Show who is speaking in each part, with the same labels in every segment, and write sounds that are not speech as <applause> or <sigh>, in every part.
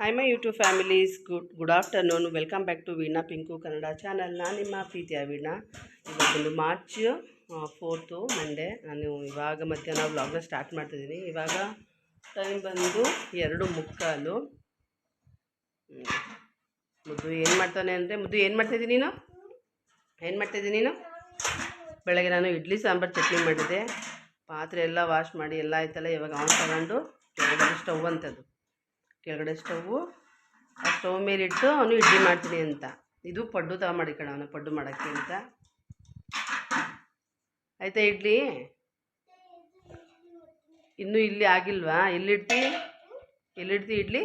Speaker 1: Hi my YouTube families good good afternoon welcome back to Veena Pinku Kannada channel ನಾನು ನಿಮ್ಮ ಪ್ರೀತಿಯ ವೀಣಾ ಇವತ್ತೊಂದು March fourth Monday ನಾನು ಇವಾಗ ಮಧ್ಯಾಹ್ನ ವ್ಲಾಗ್ನ ಸ್ಟಾರ್ಟ್ ಮಾಡ್ತಿದ್ದೀನಿ. ಇವಾಗ ಟೈಮ್ ಬಂದು ಎರಡು ಮುಕ್ಕಾಲು. ಮುದ್ದು ಏನು ಮಾಡ್ತಾನೆ ಅಂದರೆ, ಮುದ್ದು ಏನು ಮಾಡ್ತಾಯಿದ್ದೀನಿ ನೀನು? ಏನು ಮಾಡ್ತಾಯಿದ್ದೀನಿ ನೀನು? ಬೆಳಗ್ಗೆ ನಾನು ಇಡ್ಲಿ ಸಾಂಬಾರು ಚಟ್ನಿ ಮಾಡಿದ್ದೆ ಪಾತ್ರೆ ಎಲ್ಲ ವಾಶ್ ಮಾಡಿ ಎಲ್ಲ ಆಯ್ತಲ್ಲ, ಇವಾಗ ಆನ್ ತಗೊಂಡು ಸ್ಟವ್ ಅಂತದ್ದು. ಕೆಳಗಡೆ ಸ್ಟವ್ವು ಆ ಸ್ಟವ್ ಮೇಲಿಟ್ಟು ಅವನು ಇಡ್ಲಿ ಮಾಡ್ತೀನಿ ಅಂತ. ಇದು ಪಡ್ಡು ತಗೊಂಬಡಿ ಕಣ ಅವನು, ಪಡ್ಡು ಮಾಡೋಕ್ಕೆ ಅಂತ. ಆಯ್ತಾ ಇಡ್ಲಿ? ಇನ್ನೂ ಇಲ್ಲಿ ಆಗಿಲ್ವಾ? ಎಲ್ಲಿಡ್ತಿ? ಎಲ್ಲಿಡ್ತಿ ಇಡ್ಲಿ?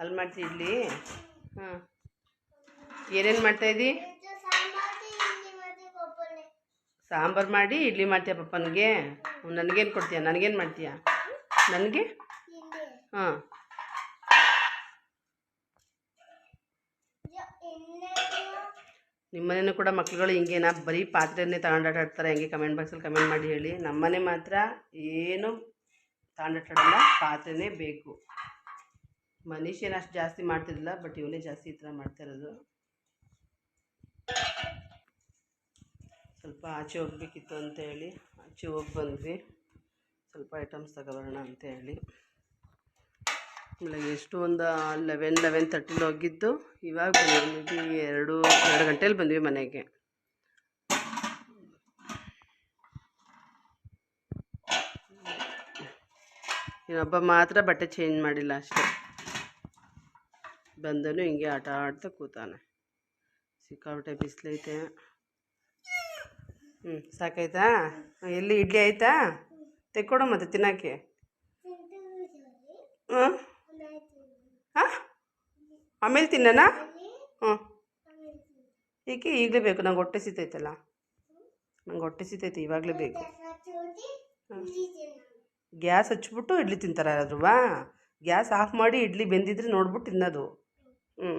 Speaker 1: ಅಲ್ಲಿ ಮಾಡ್ತಿ ಇಡ್ಲಿ? ಹಾಂ. ಏನೇನು ಮಾಡ್ತಾಯಿದ್ದಿ ಸಾಂಬಾರು ಮಾಡಿ ಇಡ್ಲಿ ಮಾಡ್ತೀಯ ಪಪ್ಪನಿಗೆ? ನನಗೇನು ಕೊಡ್ತೀಯ? ನನಗೇನು ಮಾಡ್ತೀಯ? ನನಗೆ? ಹಾಂ. ನಿಮ್ಮನೇನು ಕೂಡ ಮಕ್ಳುಗಳು ಹಿಂಗೇನಾ? ಬರೀ ಪಾತ್ರೆಯನ್ನೇ ತಗೊಂಡಾಟಾಡ್ತಾರೆ. ಹಂಗೆ ಕಮೆಂಟ್ ಬಾಕ್ಸಲ್ಲಿ ಕಮೆಂಟ್ ಮಾಡಿ ಹೇಳಿ. ನಮ್ಮನೆ ಮಾತ್ರ ಏನು ತಗೊಂಡಾಟಾಡಲ್ಲ. ಪಾತ್ರೆನೇ ಬೇಕು. ಏನು ಅಷ್ಟು ಜಾಸ್ತಿ ಮಾಡ್ತಿರಲಿಲ್ಲ ಬಟ್ ಇವನೇ ಜಾಸ್ತಿ ಈ ಥರ ಮಾಡ್ತಿರೋದು ಸ್ವಲ್ಪ ಆಚೆ ಹೋಗ್ಬೇಕಿತ್ತು ಅಂತ ಹೇಳಿ. ಆಚೆ ಹೋಗಿ ಬಂದ್ವಿ. ಸ್ವಲ್ಪ ಐಟಮ್ಸ್ ತಗೋಬರೋಣ ಅಂತ ಹೇಳಿ. ಆಮೇಲೆ ಎಷ್ಟು ಒಂದು ಲೆವೆನ್ ಲೆವೆನ್ ತರ್ಟಿಲಿ ಹೋಗಿದ್ದು ಇವಾಗ ಬಂದ್ವಿ ಎರಡು ಎರಡು ಗಂಟೆಲಿ ಬಂದ್ವಿ ಮನೆಗೆ. ಇನ್ನೊಬ್ಬ ಮಾತ್ರ ಬಟ್ಟೆ ಚೇಂಜ್ ಮಾಡಿಲ್ಲ ಅಷ್ಟೇ. ಬಂದನು ಹಿಂಗೆ ಆಟ ಆಡ್ತಾ ಕೂತಾನೆ. ಸಿಕ್ಕಾಪಟ್ಟೆ ಬಿಸಿಲೈತೆ ಹ್ಞೂ ಸಾಕಾಯ್ತಾ? ಎಲ್ಲಿ ಇಡ್ಲಿ ಆಯಿತಾ? ತೆಕ್ಕೊಡು ಮತ್ತೆ ತಿನ್ನೋಕ್ಕೆ. ಹ್ಞೂ ಹಾಂ ಆಮೇಲೆ ತಿನ್ನೋಣ ಹ್ಞೂ ಏಕೆ ಈಗಲೇ ಬೇಕು? ನಂಗೆ ಹೊಟ್ಟೆ ಸಿತೈತಲ್ಲ. ನಂಗೆ ಹೊಟ್ಟೆ ಸಿತೈತೆ ಇವಾಗಲೇ ಬೇಕು. ಗ್ಯಾಸ್ ಹಚ್ಚಿಬಿಟ್ಟು ಇಡ್ಲಿ ತಿಂತಾರೆ ಯಾರಾದ್ರೂ ಗ್ಯಾಸ್ ಆಫ್ ಮಾಡಿ ಇಡ್ಲಿ ಬೆಂದಿದ್ರೆ ನೋಡ್ಬಿಟ್ಟು ತಿನ್ನೋದು. ಹ್ಞೂ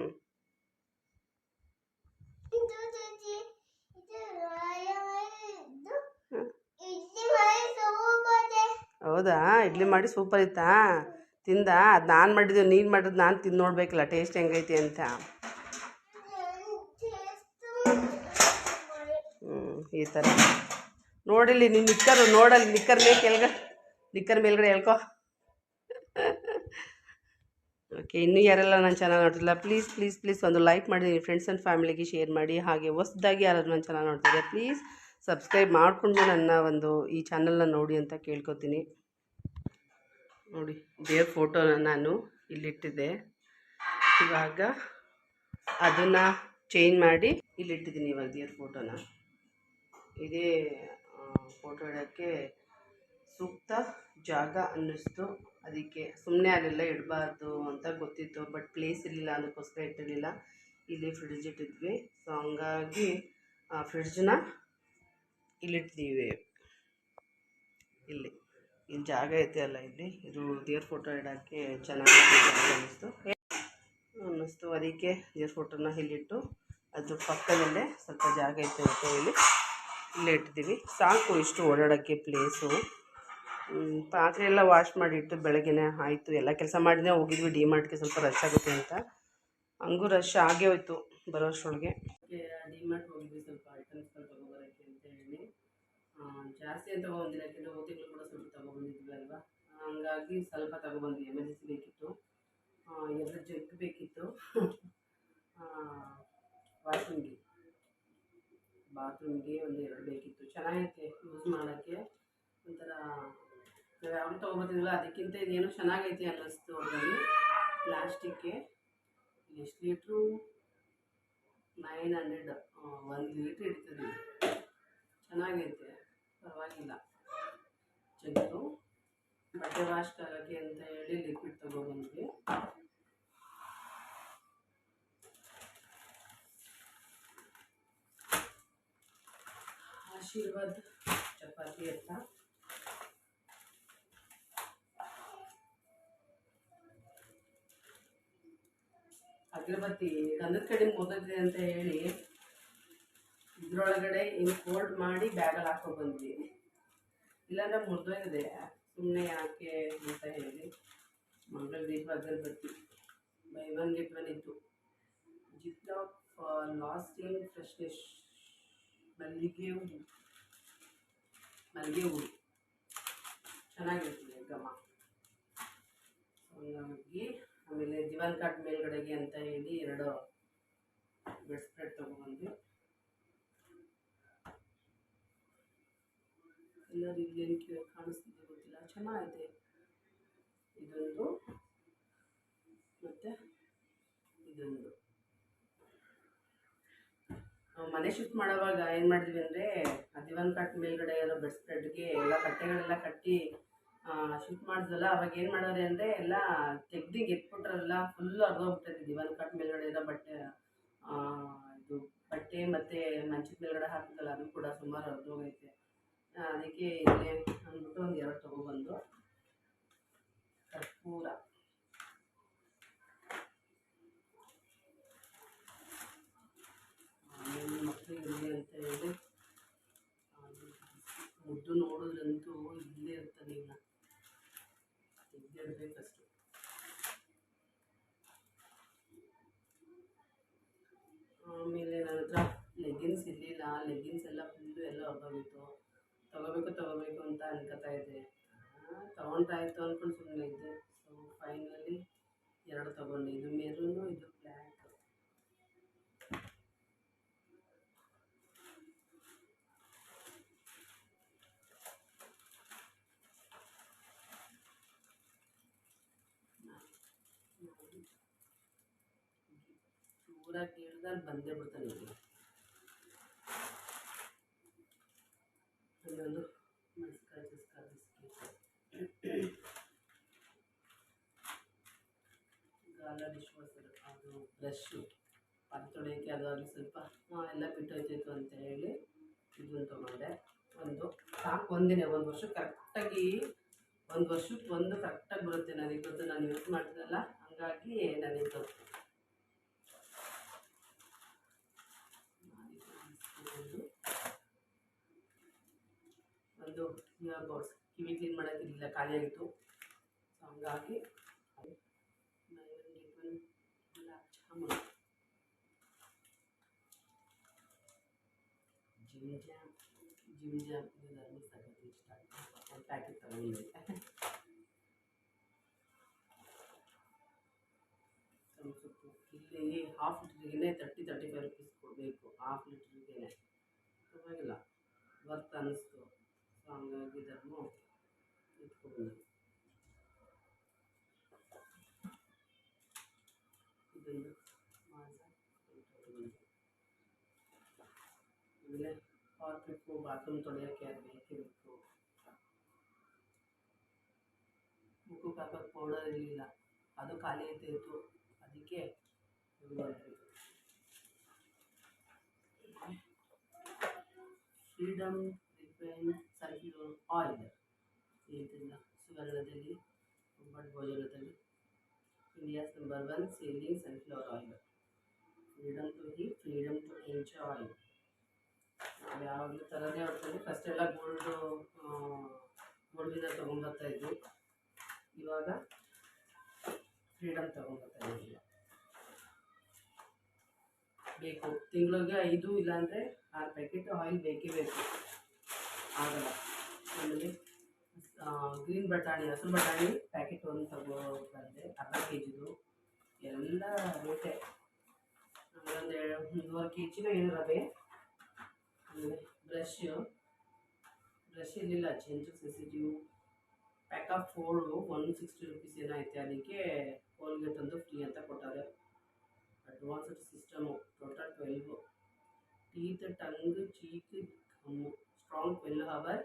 Speaker 1: ಹೌದಾ? ಇಡ್ಲಿ ಮಾಡಿ ಸೂಪರ್ ಇತ್ತಾ? ತಿಂದ? ಅದು ನಾನು ಮಾಡಿದ್ದು, ನೀನು ಮಾಡಿದ್ದು ನಾನು ತಿಂದು ನೋಡ್ಬೇಕಲ್ಲ ಟೇಸ್ಟ್ ಹೆಂಗೈತಿ ಅಂತ. ಹ್ಞೂ ಈ ಥರ ನೋಡಿಲ್ಲಿ ನೀನು ನಿಕ್ಕರು, ನೋಡಲ್ಲಿ ನಿಕ್ಕರ್ ಮೇಲೆ ಕೆಳಗ, ನಿಕ್ಕರ್ ಮೇಲ್ಗಡೆ ಹೇಳ್ಕೊ. ಓಕೆ ಇನ್ನೂ ಯಾರೆಲ್ಲ ನಾನು ಚೆನ್ನಾಗಿ ನೋಡ್ತಿಲ್ಲ ಪ್ಲೀಸ್ ಪ್ಲೀಸ್ ಪ್ಲೀಸ್ ಒಂದು ಲೈಕ್ ಮಾಡಿ ನಿಮ್ಮ ಫ್ರೆಂಡ್ಸ್ ಆ್ಯಂಡ್ ಫ್ಯಾಮಿಲಿಗೆ ಶೇರ್ ಮಾಡಿ, ಹಾಗೆ ಹೊಸ್ದಾಗಿ ಯಾರಾದ್ರೂ ನನ್ನ ಚೆನ್ನಾಗಿ ನೋಡ್ತಿದ್ದೆ ಪ್ಲೀಸ್ ಸಬ್ಸ್ಕ್ರೈಬ್ ಮಾಡಿಕೊಂಡು ನನ್ನ ಒಂದು ಈ ಚಾನಲ್ನ ನೋಡಿ ಅಂತ ಕೇಳ್ಕೊತೀನಿ. ನೋಡಿ ದೇವ್ರ ಫೋಟೋನ ನಾನು ಇಲ್ಲಿಟ್ಟಿದ್ದೆ. ಇವಾಗ ಅದನ್ನು ಚೇಂಜ್ ಮಾಡಿ ಇಲ್ಲಿಟ್ಟಿದ್ದೀನಿ ಇವಾಗ ದೇವ್ರ ಫೋಟೋನ ಇದೇ ಫೋಟೋ ಇಡೋಕ್ಕೆ ಸೂಕ್ತ ಜಾಗ ಅನ್ನಿಸ್ತು. ಅದಕ್ಕೆ ಸುಮ್ಮನೆ ಅಲ್ಲೆಲ್ಲ ಇಡಬಾರ್ದು ಅಂತ ಗೊತ್ತಿತ್ತು ಬಟ್ ಪ್ಲೇಸ್ ಇರಲಿಲ್ಲ ಅದಕ್ಕೋಸ್ಕರ ಇಟ್ಟಿರಲಿಲ್ಲ. ಇಲ್ಲಿ ಫ್ರಿಡ್ಜ್ ಇಟ್ಟಿದ್ವಿ. ಸೊ ಹಂಗಾಗಿ ಫ್ರಿಡ್ಜನ್ನ ಇಲ್ಲಿಟ್ಟಿದ್ದೀವಿ. ಇಲ್ಲಿ. ಇಲ್ಲಿ ಜಾಗ ಐತೆ ಅಲ್ಲ ಇಲ್ಲಿ. ಇದು ದೇವ್ರ ಫೋಟೋ ಇಡೋಕ್ಕೆ ಚೆನ್ನಾಗಿ ಅನ್ನಿಸ್ತು. ಅನ್ನಿಸ್ತು, ಅದಕ್ಕೆ ದೇವ್ರ ಫೋಟೋನ ಇಲ್ಲಿಟ್ಟು ಅದ್ರ ಪಕ್ಕದಲ್ಲೇ ಸ್ವಲ್ಪ ಜಾಗ ಐತೆ ಅಂತ ಹೇಳಿ ಇಲ್ಲೇ ಇಟ್ಟಿದ್ದೀವಿ. ಸಾಕು ಇಷ್ಟು ಓಡಾಡೋಕ್ಕೆ ಪ್ಲೇಸು ಪಾತ್ರೆ ಎಲ್ಲ ವಾಶ್ ಮಾಡಿಟ್ಟು ಬೆಳಗ್ಗೆನೇ ಆಯಿತು. ಎಲ್ಲ ಕೆಲಸ ಮಾಡಿನೇ ಹೋಗಿದ್ವಿ. ಡಿ ಮಾರ್ಟ್ಗೆ ಸ್ವಲ್ಪ ರಶ್ ಆಗುತ್ತೆ ಅಂತ. ಹಂಗೂ ರಶ್ ಆಗೇ ಹೋಯ್ತು ಬರೋ ಅಷ್ಟರೊಳಗೆ ಡಿ ಮಾರ್ಟ್ ಹೋಗಿದ್ವಿ ಸ್ವಲ್ಪ ಐಟಮ್ಸ್ಗಳು ತೊಗೊಬರೋಕ್ಕೆ ಅಂತ ಹೇಳಿ. ಜಾಸ್ತಿ ಅಂತ ತೊಗೊಂಡಿಲ್ಲ ಯಾಕೆಂದರೆ ಹೋದ ಕೂಡ ಸ್ವಲ್ಪ ತೊಗೊಬಂದಿದ್ವಿ ಅಲ್ವಾ ಹಂಗಾಗಿ ಸ್ವಲ್ಪ ತೊಗೊಬಂದ್ವಿ ಎಮರ್ಜೆನ್ಸಿ ಬೇಕಿತ್ತು. ಎರಡು ಜಗ್ ಬೇಕಿತ್ತು. ವಾಶ್ರೂಮ್ಗೆ. ಬಾತ್ರೂಮ್ಗೆ ಒಂದು ಎರಡು ಬೇಕಿತ್ತು. ಚೆನ್ನಾಗೈತೆ ಯೂಸ್ ಮಾಡೋಕ್ಕೆ. ಒಂಥರ, ನಾವು ಯಾವಾಗ ತೊಗೊಬೋದಿಲ್ಲ ಅದಕ್ಕಿಂತ ಇದೇನೋ ಚೆನ್ನಾಗೈತೆ ಅನ್ನಿಸ್ತು ಅದರಲ್ಲಿ. ಪ್ಲಾಸ್ಟಿಕ್ಗೆ. ಎಷ್ಟು ಲೀಟ್ರು? Nine hundred. ಒಂದು ಲೀಟ್ರ್ ಇಡ್ತದೆ ಚೆನ್ನಾಗೈತೆ. ಪರವಾಗಿಲ್ಲ. ಜಗ್ಗು ಬಟ್ಟೆ ವಾಶ್ ಅಂತ ಹೇಳಿ ಲಿಕ್ವಿಡ್ ತೊಗೊಬಂದ್ವಿ ಆಶೀರ್ವಾದ ಚಪಾತಿ ಅಂತ. ಅಗರಬತ್ತಿ ಗಂಧದ ಕಡೆ ಮುಗಿದ್ರೆ ಅಂತ ಹೇಳಿ ಇದ್ರೊಳಗಡೆ ಹಿಂಗೆ ಫೋಲ್ಡ್ ಮಾಡಿ ಬ್ಯಾಗಲ್ಲಿ ಹಾಕೋ ಬಂದ್ವಿ ಇಲ್ಲಾಂದ್ರೆ ಮುರಿದೋಗಿದೆ. ಸುಮ್ಮನೆ ಯಾಕೆ ಅಂತ ಹೇಳಿ. ಮಂಗಳ ದೀಪ ಬರ್ತೀವಿ ಬೈ ಒನ್ ಗೆಟ್ ಒನ್ ಇತ್ತು. ಜಿತ್ ಫಾರ್ ಲಾಸ್ಟಿಂಗ್ ಫ್ರೆಶ್ನೆಸ್ ಮಲ್ಲಿಗೆ ಹೂವು ಮಲ್ಲಿಗೆ ಹೂವು ಚೆನ್ನಾಗಿರ್ತದೆ ಹಂಗಾಗಿ ಆಮೇಲೆ ದಿವಾನ್ ಕಾಟ್ ಮೇಲ್ಗಡೆಗೆ ಅಂತ ಹೇಳಿ ಎರಡು ಬೆಡ್ ಸ್ಪ್ರೆಡ್ ತೊಗೊಬಂದ್ವಿ ಕಲರ್ ಇಲ್ಲೇನು ಕಾಣಿಸ್ತಿದೆ ಗೊತ್ತಿಲ್ಲ. ಚೆನ್ನಾಗಿದೆ ಇದೊಂದು. ಮತ್ತು ಇದೊಂದು. ಮನೆ ಶಿಫ್ಟ್ ಮಾಡೋವಾಗ ಏನು ಮಾಡಿದ್ವಿ ಅಂದರೆ ದಿವಾನ್ ಕಟ್ ಮೇಲ್ಗಡೆ ಇರೋ ಬೆಡ್ ಸ್ಪ್ರೆಡ್ಗೆ ಎಲ್ಲ ಕಟ್ಟೆಗಳೆಲ್ಲ ಕಟ್ಟಿ ಶಿಫ್ಟ್ ಮಾಡಿದ್ವಲ್ಲ, ಅವಾಗ ಏನು ಮಾಡೋರೆ ಅಂದರೆ ಎಲ್ಲ ತೆಗ್ದು ಎತ್ಬಿಟ್ರಲ್ಲ ಫುಲ್ಲು ಅರ್ಧೋಗ್ಬಿಟ್ಟೈತೆ ದಿವಾನ್ ಕಟ್ ಮೇಲ್ಗಡೆ ಇರೋ ಬಟ್ಟೆ ಇದು ಬಟ್ಟೆ ಮತ್ತು ಮಂಚದ ಮೇಲ್ಗಡೆ ಹಾಕಿದ್ವಲ್ಲ ಅದು ಕೂಡ ಸುಮಾರು ಅರ್ಧೋಗೈತೆ ಅದಕ್ಕೆ ಇಲ್ಲೇ ಅಂದ್ಬಿಟ್ಟು ಒಂದು ಎರಡು ತೊಗೊಬಂದು ಕರ್ಪೂರ. ಮಕ್ಕಳಿಗೆ ಅಂತ ಹೇಳಿ ಮುದ್ದು ನೋಡಿದ್ರಂತೂ ಇಲ್ಲೇ ಇರ್ತದೆ ಈಗ ತೆಗ್ದಿಡ್ಬೇಕಷ್ಟು. ಆಮೇಲೆ ನನ್ನ ಹತ್ರ ಲೆಗ್ಗಿನ್ಸ್ ಇರಲಿಲ್ಲ ಲೆಗ್ಗಿನ್ಸ್ ಎಲ್ಲ ಫುಲ್ಲು ಎಲ್ಲ ಹೊರದೋಗಿತ್ತು. ತೊಗೋಬೇಕು, ತಗೋಬೇಕು ಅಂತ ಅನ್ಕೋತಾ ಇದ್ದೆ. ತೊಗೊಂಡ್ರಾಯ್ತು ಅಂದ್ಕೊಂಡು ಸುಮ್ಮನೆ ಇದ್ದೆ. ಸೊ ಫೈನಲಿ ಎರಡು ತೊಗೊಂಡೆ. ಇದು ಮೆರೂನು ಇದು ಬ್ಲ್ಯಾಕ್. ಚೂರ ಕೇಳ್ದಲ್ಲಿ ಬಂದೇ ಬಿಡ್ತಾನೆ ಇನ್ನೊಂದು ಮಸ್ಕ ಚಿಸ್ಕ ಬಿಸ್ಕೆಟ್ ಗಾಲ ಡಿಶ್ ವಾಷರ್ ಅದು ಬ್ರಷ್ಷು ಪಾತ್ರೆ ತೊಳೆಯೋಕ್ಕೆ ಅದು ಆಗಲಿ ಸ್ವಲ್ಪ ಎಲ್ಲ ಬಿಟ್ಟೋಯ್ತಿತ್ತು ಅಂತ ಹೇಳಿ ಇದನ್ನು ತೊಗೊಂಡೆ. ಒಂದು ಸಾಕು, ಒಂದಿನ, ಒಂದು ವರ್ಷ ಕರೆಕ್ಟಾಗಿ, ಒಂದು ವರ್ಷಕ್ಕೆ ಒಂದು ಕರೆಕ್ಟಾಗಿ ಬರುತ್ತೆ ನನಗೆ ಗೊತ್ತು. ನಾನು ಯೂಸ್ ಮಾಡ್ತೀನಲ್ಲ ಹಂಗಾಗಿ ನನಗೆ ಒಂದು ಇಯರ್ ಬಡ್ಸ್ ಕಿವಿ ಕ್ಲೀನ್ ಮಾಡೋಕ್ಕಿರಲಿಲ್ಲ ಖಾಲಿಯಾಗಿತ್ತು. ಸೊ ಹಂಗಾಗಿ gulab jamun Jim Jam Jim Jam ಇದು ನನಗೆ ಸಖತ್ ಇಷ್ಟ ಒಂದು ಪ್ಯಾಕೆಟ್ ತಗೊಂಡಿದ್ದೆ. ಸ್ವಲ್ಪ ಸ್ವಲ್ಪ ಇಲ್ಲಿ ಹಾಫ್ ಲೀಟ್ರಿಗೇ ತರ್ಟಿ ತರ್ಟಿ ಫೈವ್ ರುಪೀಸ್ ಕೊಡಬೇಕು. ಹಾಫ್ ಲೀಟ್ರಿಗೇ ಪರವಾಗಿಲ್ಲ. ವರ್ತ್ ಅನ್ನಿಸ್ತು ಸೊ ಹಂಗಾಗಿ ಇದನ್ನು ಇಟ್ಕೊಂಡು ಇದೊಂದು ಮಾಜ ಆಮೇಲೆ ಹಾರ್ಪಿಕ್ಕು ಬಾತ್ರೂಮ್ ತೊಳೆಯೋಕ್ಕೆ ಅದು ಬೇಕೇ ಬೇಕು ಮುಖಕ್ಕೆ ಹಾಕೋಕ್ಕೆ ಪೌಡರ್ ಇರಲಿಲ್ಲ ಅದು ಖಾಲಿ ಐತೆ ಇತ್ತು ಅದಕ್ಕೆ ಫ್ರೀಡಮ್ ರಿಫೈನ್ ಸನ್ಫ್ಲವರ್ ಆಯಿಲ್ ಇದೆಲ್ಲ ಸುವರ್ಣದಲ್ಲಿ but ಭೋಜನದಲ್ಲಿ India's number one selling sunflower oil Freedom to heat Freedom to enjoy ನಾವು ಯಾವಾಗಲೂ ಥರನೇ ಹೊಡ್ಕೊಂಡು ಫಸ್ಟ್ ಎಲ್ಲ ಗೋಲ್ಡು ಗೋಲ್ಡಿನ ತೊಗೊಂಬರ್ತಾ ಇದ್ವಿ ಇವಾಗ ಫ್ರೀಡಮ್ ತೊಗೊಂಬರ್ತಾ ಇದ್ದೀವಿ ಬೇಕು ತಿಂಗಳಿಗೆ ಐದು ಇಲ್ಲಾಂದರೆ ಆರು ಪ್ಯಾಕೆಟ್ ಆಯಿಲ್ ಬೇಕೇ ಬೇಕು ಆಗಲ್ಲ. ಆಮೇಲೆ ಗ್ರೀನ್ ಬಟಾಣಿ, ಹಸಿರು ಬಟಾಣಿ ಪ್ಯಾಕೆಟ್ ಒಂದು ತಗೋ ಬಂದೆ, ಅರ್ಧ ಕೆ ಜಿದು ಎಲ್ಲ ರೇಟೆ. ಒಂದು ಒಂದೂವರೆ ಕೆ ಜಿನ ರವೆ, ಆಮೇಲೆ ಬ್ರಷ್ ಬ್ರಷ್ ಇರಲಿಲ್ಲ change sensitive pack of four one sixty rupees ಏನೋ ಐತೆ, ಅದಕ್ಕೆ ಕೋಲ್ಗೇಟ್ ಒಂದು ಫ್ರೀ ಅಂತ ಕೊಟ್ಟಾರೆ advanced system total twelve teeth tongue cheek gum strong twelve hour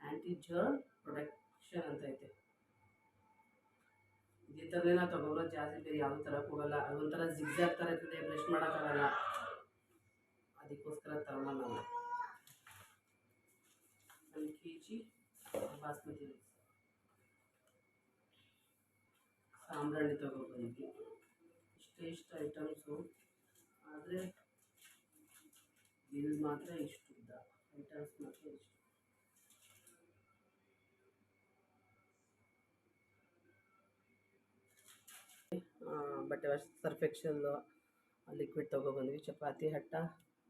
Speaker 1: anti germ protection ಅಂತ ಐತೆ. ಇದೇ ಥರನೇ ನಾವು ತಗೊಬರೋದು ಜಾಸ್ತಿ ಬೇರೆ ಯಾವ ಥರ ಹೋಗಲ್ಲ ಅದೊಂಥರ ಜಿಗ್ಜಾಗ್ ಥರ ಇರ್ತದೆ ಬ್ರಷ್ ಮಾಡೋಕ್ಕಾಗಲ್ಲ ಅದಕ್ಕೋಸ್ಕರ ತಗೊಳ್ಳೋಣ ಒಂದು ಕೆ ಜಿ ಬಾಸ್ಮತಿ ರೈಸ್ ಸಾಂಬ್ರಾಣಿ ತಗೊಬಂದ್ವಿ ಇಷ್ಟೇ ಇಷ್ಟು ಐಟಮ್ಸು ಆದರೆ ಇಲ್ಲಿ ಮಾತ್ರ ಇಷ್ಟು. ಉದ್ದ ಐಟಮ್ಸ್ ಪರ್ಫೆಕ್ಷನ್ ಬಟ್ಟೆ ವಾಶ್ ಸರ್ಫ್ ಎಕ್ಸೆಲ್ಲು ಲಿಕ್ವಿಡ್ ತೊಗೊಬಂದ್ವಿ. ಚಪಾತಿ, ಹಟ್ಟ,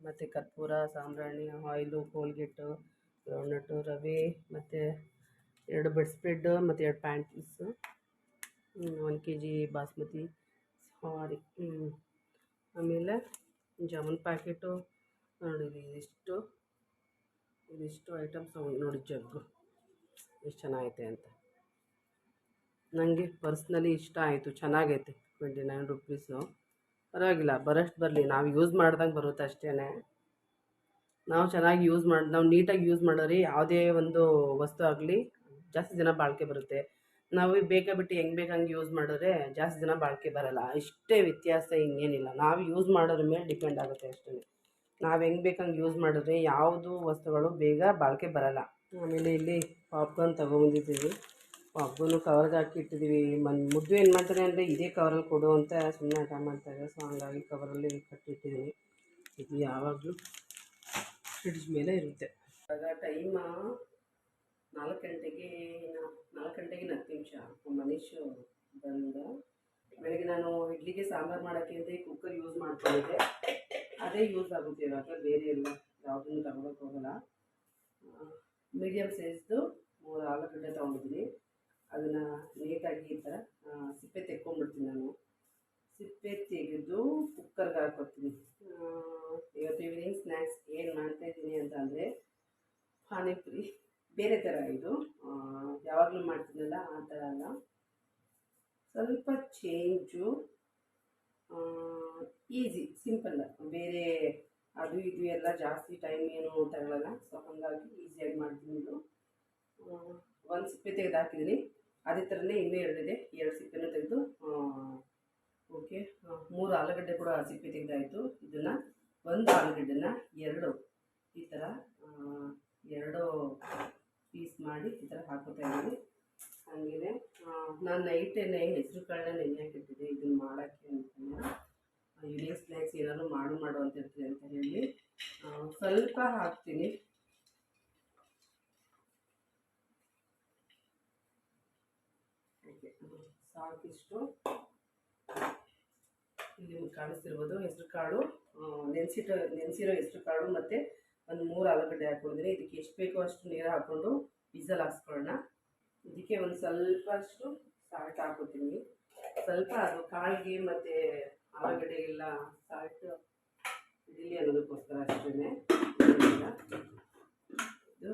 Speaker 1: ಮತ್ತು ಕರ್ಪೂರ, ಸಾಂಬ್ರಾಣಿ ಆಯಿಲು ಕೋಲ್ಗೆಟ್ಟು ಗ್ರೌಂಡ್ನಟ್ಟು ರವೆ, ಮತ್ತು ಎರಡು ಬೆಡ್ ಸ್ಪ್ರೆಡ್ ಮತ್ತು ಎರಡು ಪ್ಯಾಂಟೀಸು ಒಂದು ಕೆ ಜಿ ಬಾಸ್ಮತಿ, ಸಾರಿ ಆಮೇಲೆ ಜಾಮೂನ್ ಪ್ಯಾಕೆಟು ನೋಡಿ ಇದಿಷ್ಟು. ಇದಿಷ್ಟು ಐಟಮ್ಸ್ ನೋಡಿ ಜಗ್ಗು ಎಷ್ಟು ಚೆನ್ನಾಗೈತೆ ಅಂತ. ನನಗೆ ಪರ್ಸ್ನಲಿ ಇಷ್ಟ ಆಯಿತು, ಚೆನ್ನಾಗೈತೆ. ಟ್ವೆಂಟಿ ನೈನ್ ರುಪೀಸು ಪರವಾಗಿಲ್ಲ, ಬರೋಷ್ಟು ಬರಲಿ. ನಾವು ಯೂಸ್ ಮಾಡ್ದಂಗೆ ಬರುತ್ತೆ ಅಷ್ಟೇ ನಾವು ಚೆನ್ನಾಗಿ ಯೂಸ್ ಮಾಡಿ, ನಾವು ನೀಟಾಗಿ ಯೂಸ್ ಮಾಡೋರಿ ಯಾವುದೇ ಒಂದು ವಸ್ತು ಆಗಲಿ, ಜಾಸ್ತಿ ದಿನ ಬಾಳಿಕೆ ಬರುತ್ತೆ. ನಾವು ಬೇಕಾ ಬಿಟ್ಟು ಹೆಂಗೆ ಬೇಕು ಹಂಗೆ ಯೂಸ್ ಮಾಡಿದ್ರೆ ಜಾಸ್ತಿ ದಿನ ಬಾಳಿಕೆ ಬರೋಲ್ಲ. ಇಷ್ಟೇ ವ್ಯತ್ಯಾಸ ಇನ್ನೇನಿಲ್ಲ ನಾವು ಯೂಸ್ ಮಾಡೋದ್ರ ಮೇಲೆ ಡಿಪೆಂಡ್ ಆಗುತ್ತೆ ಅಷ್ಟೇ ನಾವು ಹೆಂಗೆ ಬೇಕಂಗೆ ಯೂಸ್ ಮಾಡಿದ್ರೆ ಯಾವುದು ವಸ್ತುಗಳು ಬೇಗ ಬಾಳಿಕೆ ಬರಲ್ಲ. ಆಮೇಲೆ ಇಲ್ಲಿ ಪಾಪ್ಕಾರ್ನ್ ತೊಗೊಬಂದಿದ್ದೀವಿ. ಪಾಪ್ಕಾರ್ನು ಕವರ್ಗೆ ಹಾಕಿ ಇಟ್ಟಿದ್ದೀವಿ ಮನ್, ಮುದ್ದು ಏನು ಮಾಡ್ತಾರೆ ಅಂದರೆ ಇದೇ ಕವರಲ್ಲಿ ಕೊಡು ಅಂತ ಸುಮ್ಮನೆ ಆಟ ಮಾಡ್ತಾರೆ. ಸೊ ಹಂಗಾಗಿ ಕವರಲ್ಲಿ ಕಟ್ಟಿಟ್ಟಿದ್ದೀನಿ ಇದು ಯಾವಾಗಲೂ ಫ್ರಿಡ್ಜ್ ಮೇಲೆ ಇರುತ್ತೆ. ಆಗ ಟೈಮ ನಾಲ್ಕು ಗಂಟೆಗೆ ನಾಲ್ಕು ಗಂಟೆಗೆ ಹತ್ತು ನಿಮಿಷ. ಮನೀಶ್ ಬಂದ. ಬೆಳಗ್ಗೆ ನಾನು ಇಡ್ಲಿಗೆ ಸಾಂಬಾರು ಮಾಡೋಕ್ಕೆ ಅಂತ ಕುಕ್ಕರ್ ಯೂಸ್ ಮಾಡ್ಕೊಂಡಿದ್ದೆ. ಅದೇ ಯೂಸ್ ಆಗುತ್ತೆ ಇವಾಗ. ಬೇರೆ ಎಲ್ಲ ಯಾವುದನ್ನು ತಗೊಳಕ್ಕೆ ಹೋಗಲ್ಲ. ಮೀಡಿಯಮ್ ಸೈಜ್ದು ಮೂರು ಆಲೂಗಡ್ಡೆ ತೊಗೊಂಡಿದ್ದೀನಿ. ಅದನ್ನು ನೀಟಾಗಿ ಈ ಥರ ಸಿಪ್ಪೆ ತೆಕ್ಕೊಂಡ್ಬಿಡ್ತೀನಿ ನಾನು. ಸಿಪ್ಪೆ ತೆಗೆದು ಕುಕ್ಕರ್ಗೆ ಹಾಕ್ಕೊಡ್ತೀನಿ ಇವತ್ತು ಈವ್ನಿಂಗ್ ಸ್ನ್ಯಾಕ್ಸ್ ಏನು ಮಾಡ್ತಾಯಿದ್ದೀನಿ ಅಂತ ಅಂದರೆ ಪಾನಿಪುರಿ. ಬೇರೆ ಥರ ಇದು. ಯಾವಾಗಲೂ ಮಾಡ್ತೀನಲ್ಲ, ಆ ಥರ ಅಲ್ಲ. ಸ್ವಲ್ಪ ಚೇಂಜು ಈಸಿ ಸಿಂಪಲ್ ಬೇರೆ ಅದು ಇದು ಎಲ್ಲ ಜಾಸ್ತಿ ಟೈಮ್ ಏನು ತಗೊಳ್ಳಲ್ಲ ಸೊ ಹಾಗಾಗಿ ಈಸಿಯಾಗಿ ಮಾಡ್ತೀನಿ ಇದು. ಒಂದು ಸಿಪ್ಪೆ ತೆಗೆದು ಹಾಕಿದ್ದೀನಿ. ಅದೇ ಥರನೇ ಇನ್ನೂ ಎರಡಿದೆ ಎರಡು ಸಿಪ್ಪೆನೂ ತೆಗೆದು ಓಕೆ ಮೂರು ಆಲೂಗಡ್ಡೆ ಕೂಡ ಸಿಪ್ಪೆ ತೆಗೆದಾಯಿತು. ಇದನ್ನು ಒಂದು ಆಲೂಗಡ್ಡೆನ ಎರಡು ಈ ಥರ ಎರಡು ಪೀಸ್ ಮಾಡಿ ಈ ಥರ ಹಾಕೋತಾ ಇದ್ದೀನಿ. ಹಾಗೆಯೇ ನಾನು ನೈಟೇನೆ ಹೆಸರು ಕಾಳನ್ನ ನೆನೆ ಇದನ್ನು ಮಾಡೋಕ್ಕೆ ಅಂತಲೇ ಇಡೀ ಸ್ನ್ಯಾಕ್ಸ್ ಏನಾದ್ರು ಮಾಡು ಮಾಡು ಅಂತ ಇರ್ತೀನಿ ಅಂತ ಹೇಳಿ. ಸ್ವಲ್ಪ ಹಾಕ್ತೀನಿ. ಸಾಕಿಷ್ಟು. ಇಲ್ಲಿ ಕಾಣಿಸ್ತಿರ್ಬೋದು ಹೆಸರು ಕಾಳು. ನೆನೆಸಿಟ್ಟು ನೆನೆಸಿರೋ ಹೆಸರು ಕಾಳು ಮತ್ತು ಒಂದು ಮೂರು ಆಲೂಗಡ್ಡೆ ಹಾಕ್ಕೊಂಡಿದ್ದೀನಿ ಇದಕ್ಕೆ ಎಷ್ಟು ಬೇಕೋ ಅಷ್ಟು ನೀರು ಹಾಕ್ಕೊಂಡು, ವಿಸಲ್ ಹಾಕ್ಸ್ಕೊಳ್ಳೋಣ. ಇದಕ್ಕೆ ಒಂದು ಸ್ವಲ್ಪ ಅಷ್ಟು ಸಾಲ್ಟ್ ಹಾಕೋತೀನಿ ಸ್ವಲ್ಪ ಅದು ಕಾಳಿಗೆ ಮತ್ತು ಆಲೂಗಡ್ಡೆಗೆಲ್ಲ ಸಾಲ್ಟ್ ಇಡಲಿ ಅನ್ನೋದಕ್ಕೋಸ್ಕರ ಅಷ್ಟೇ ಇದು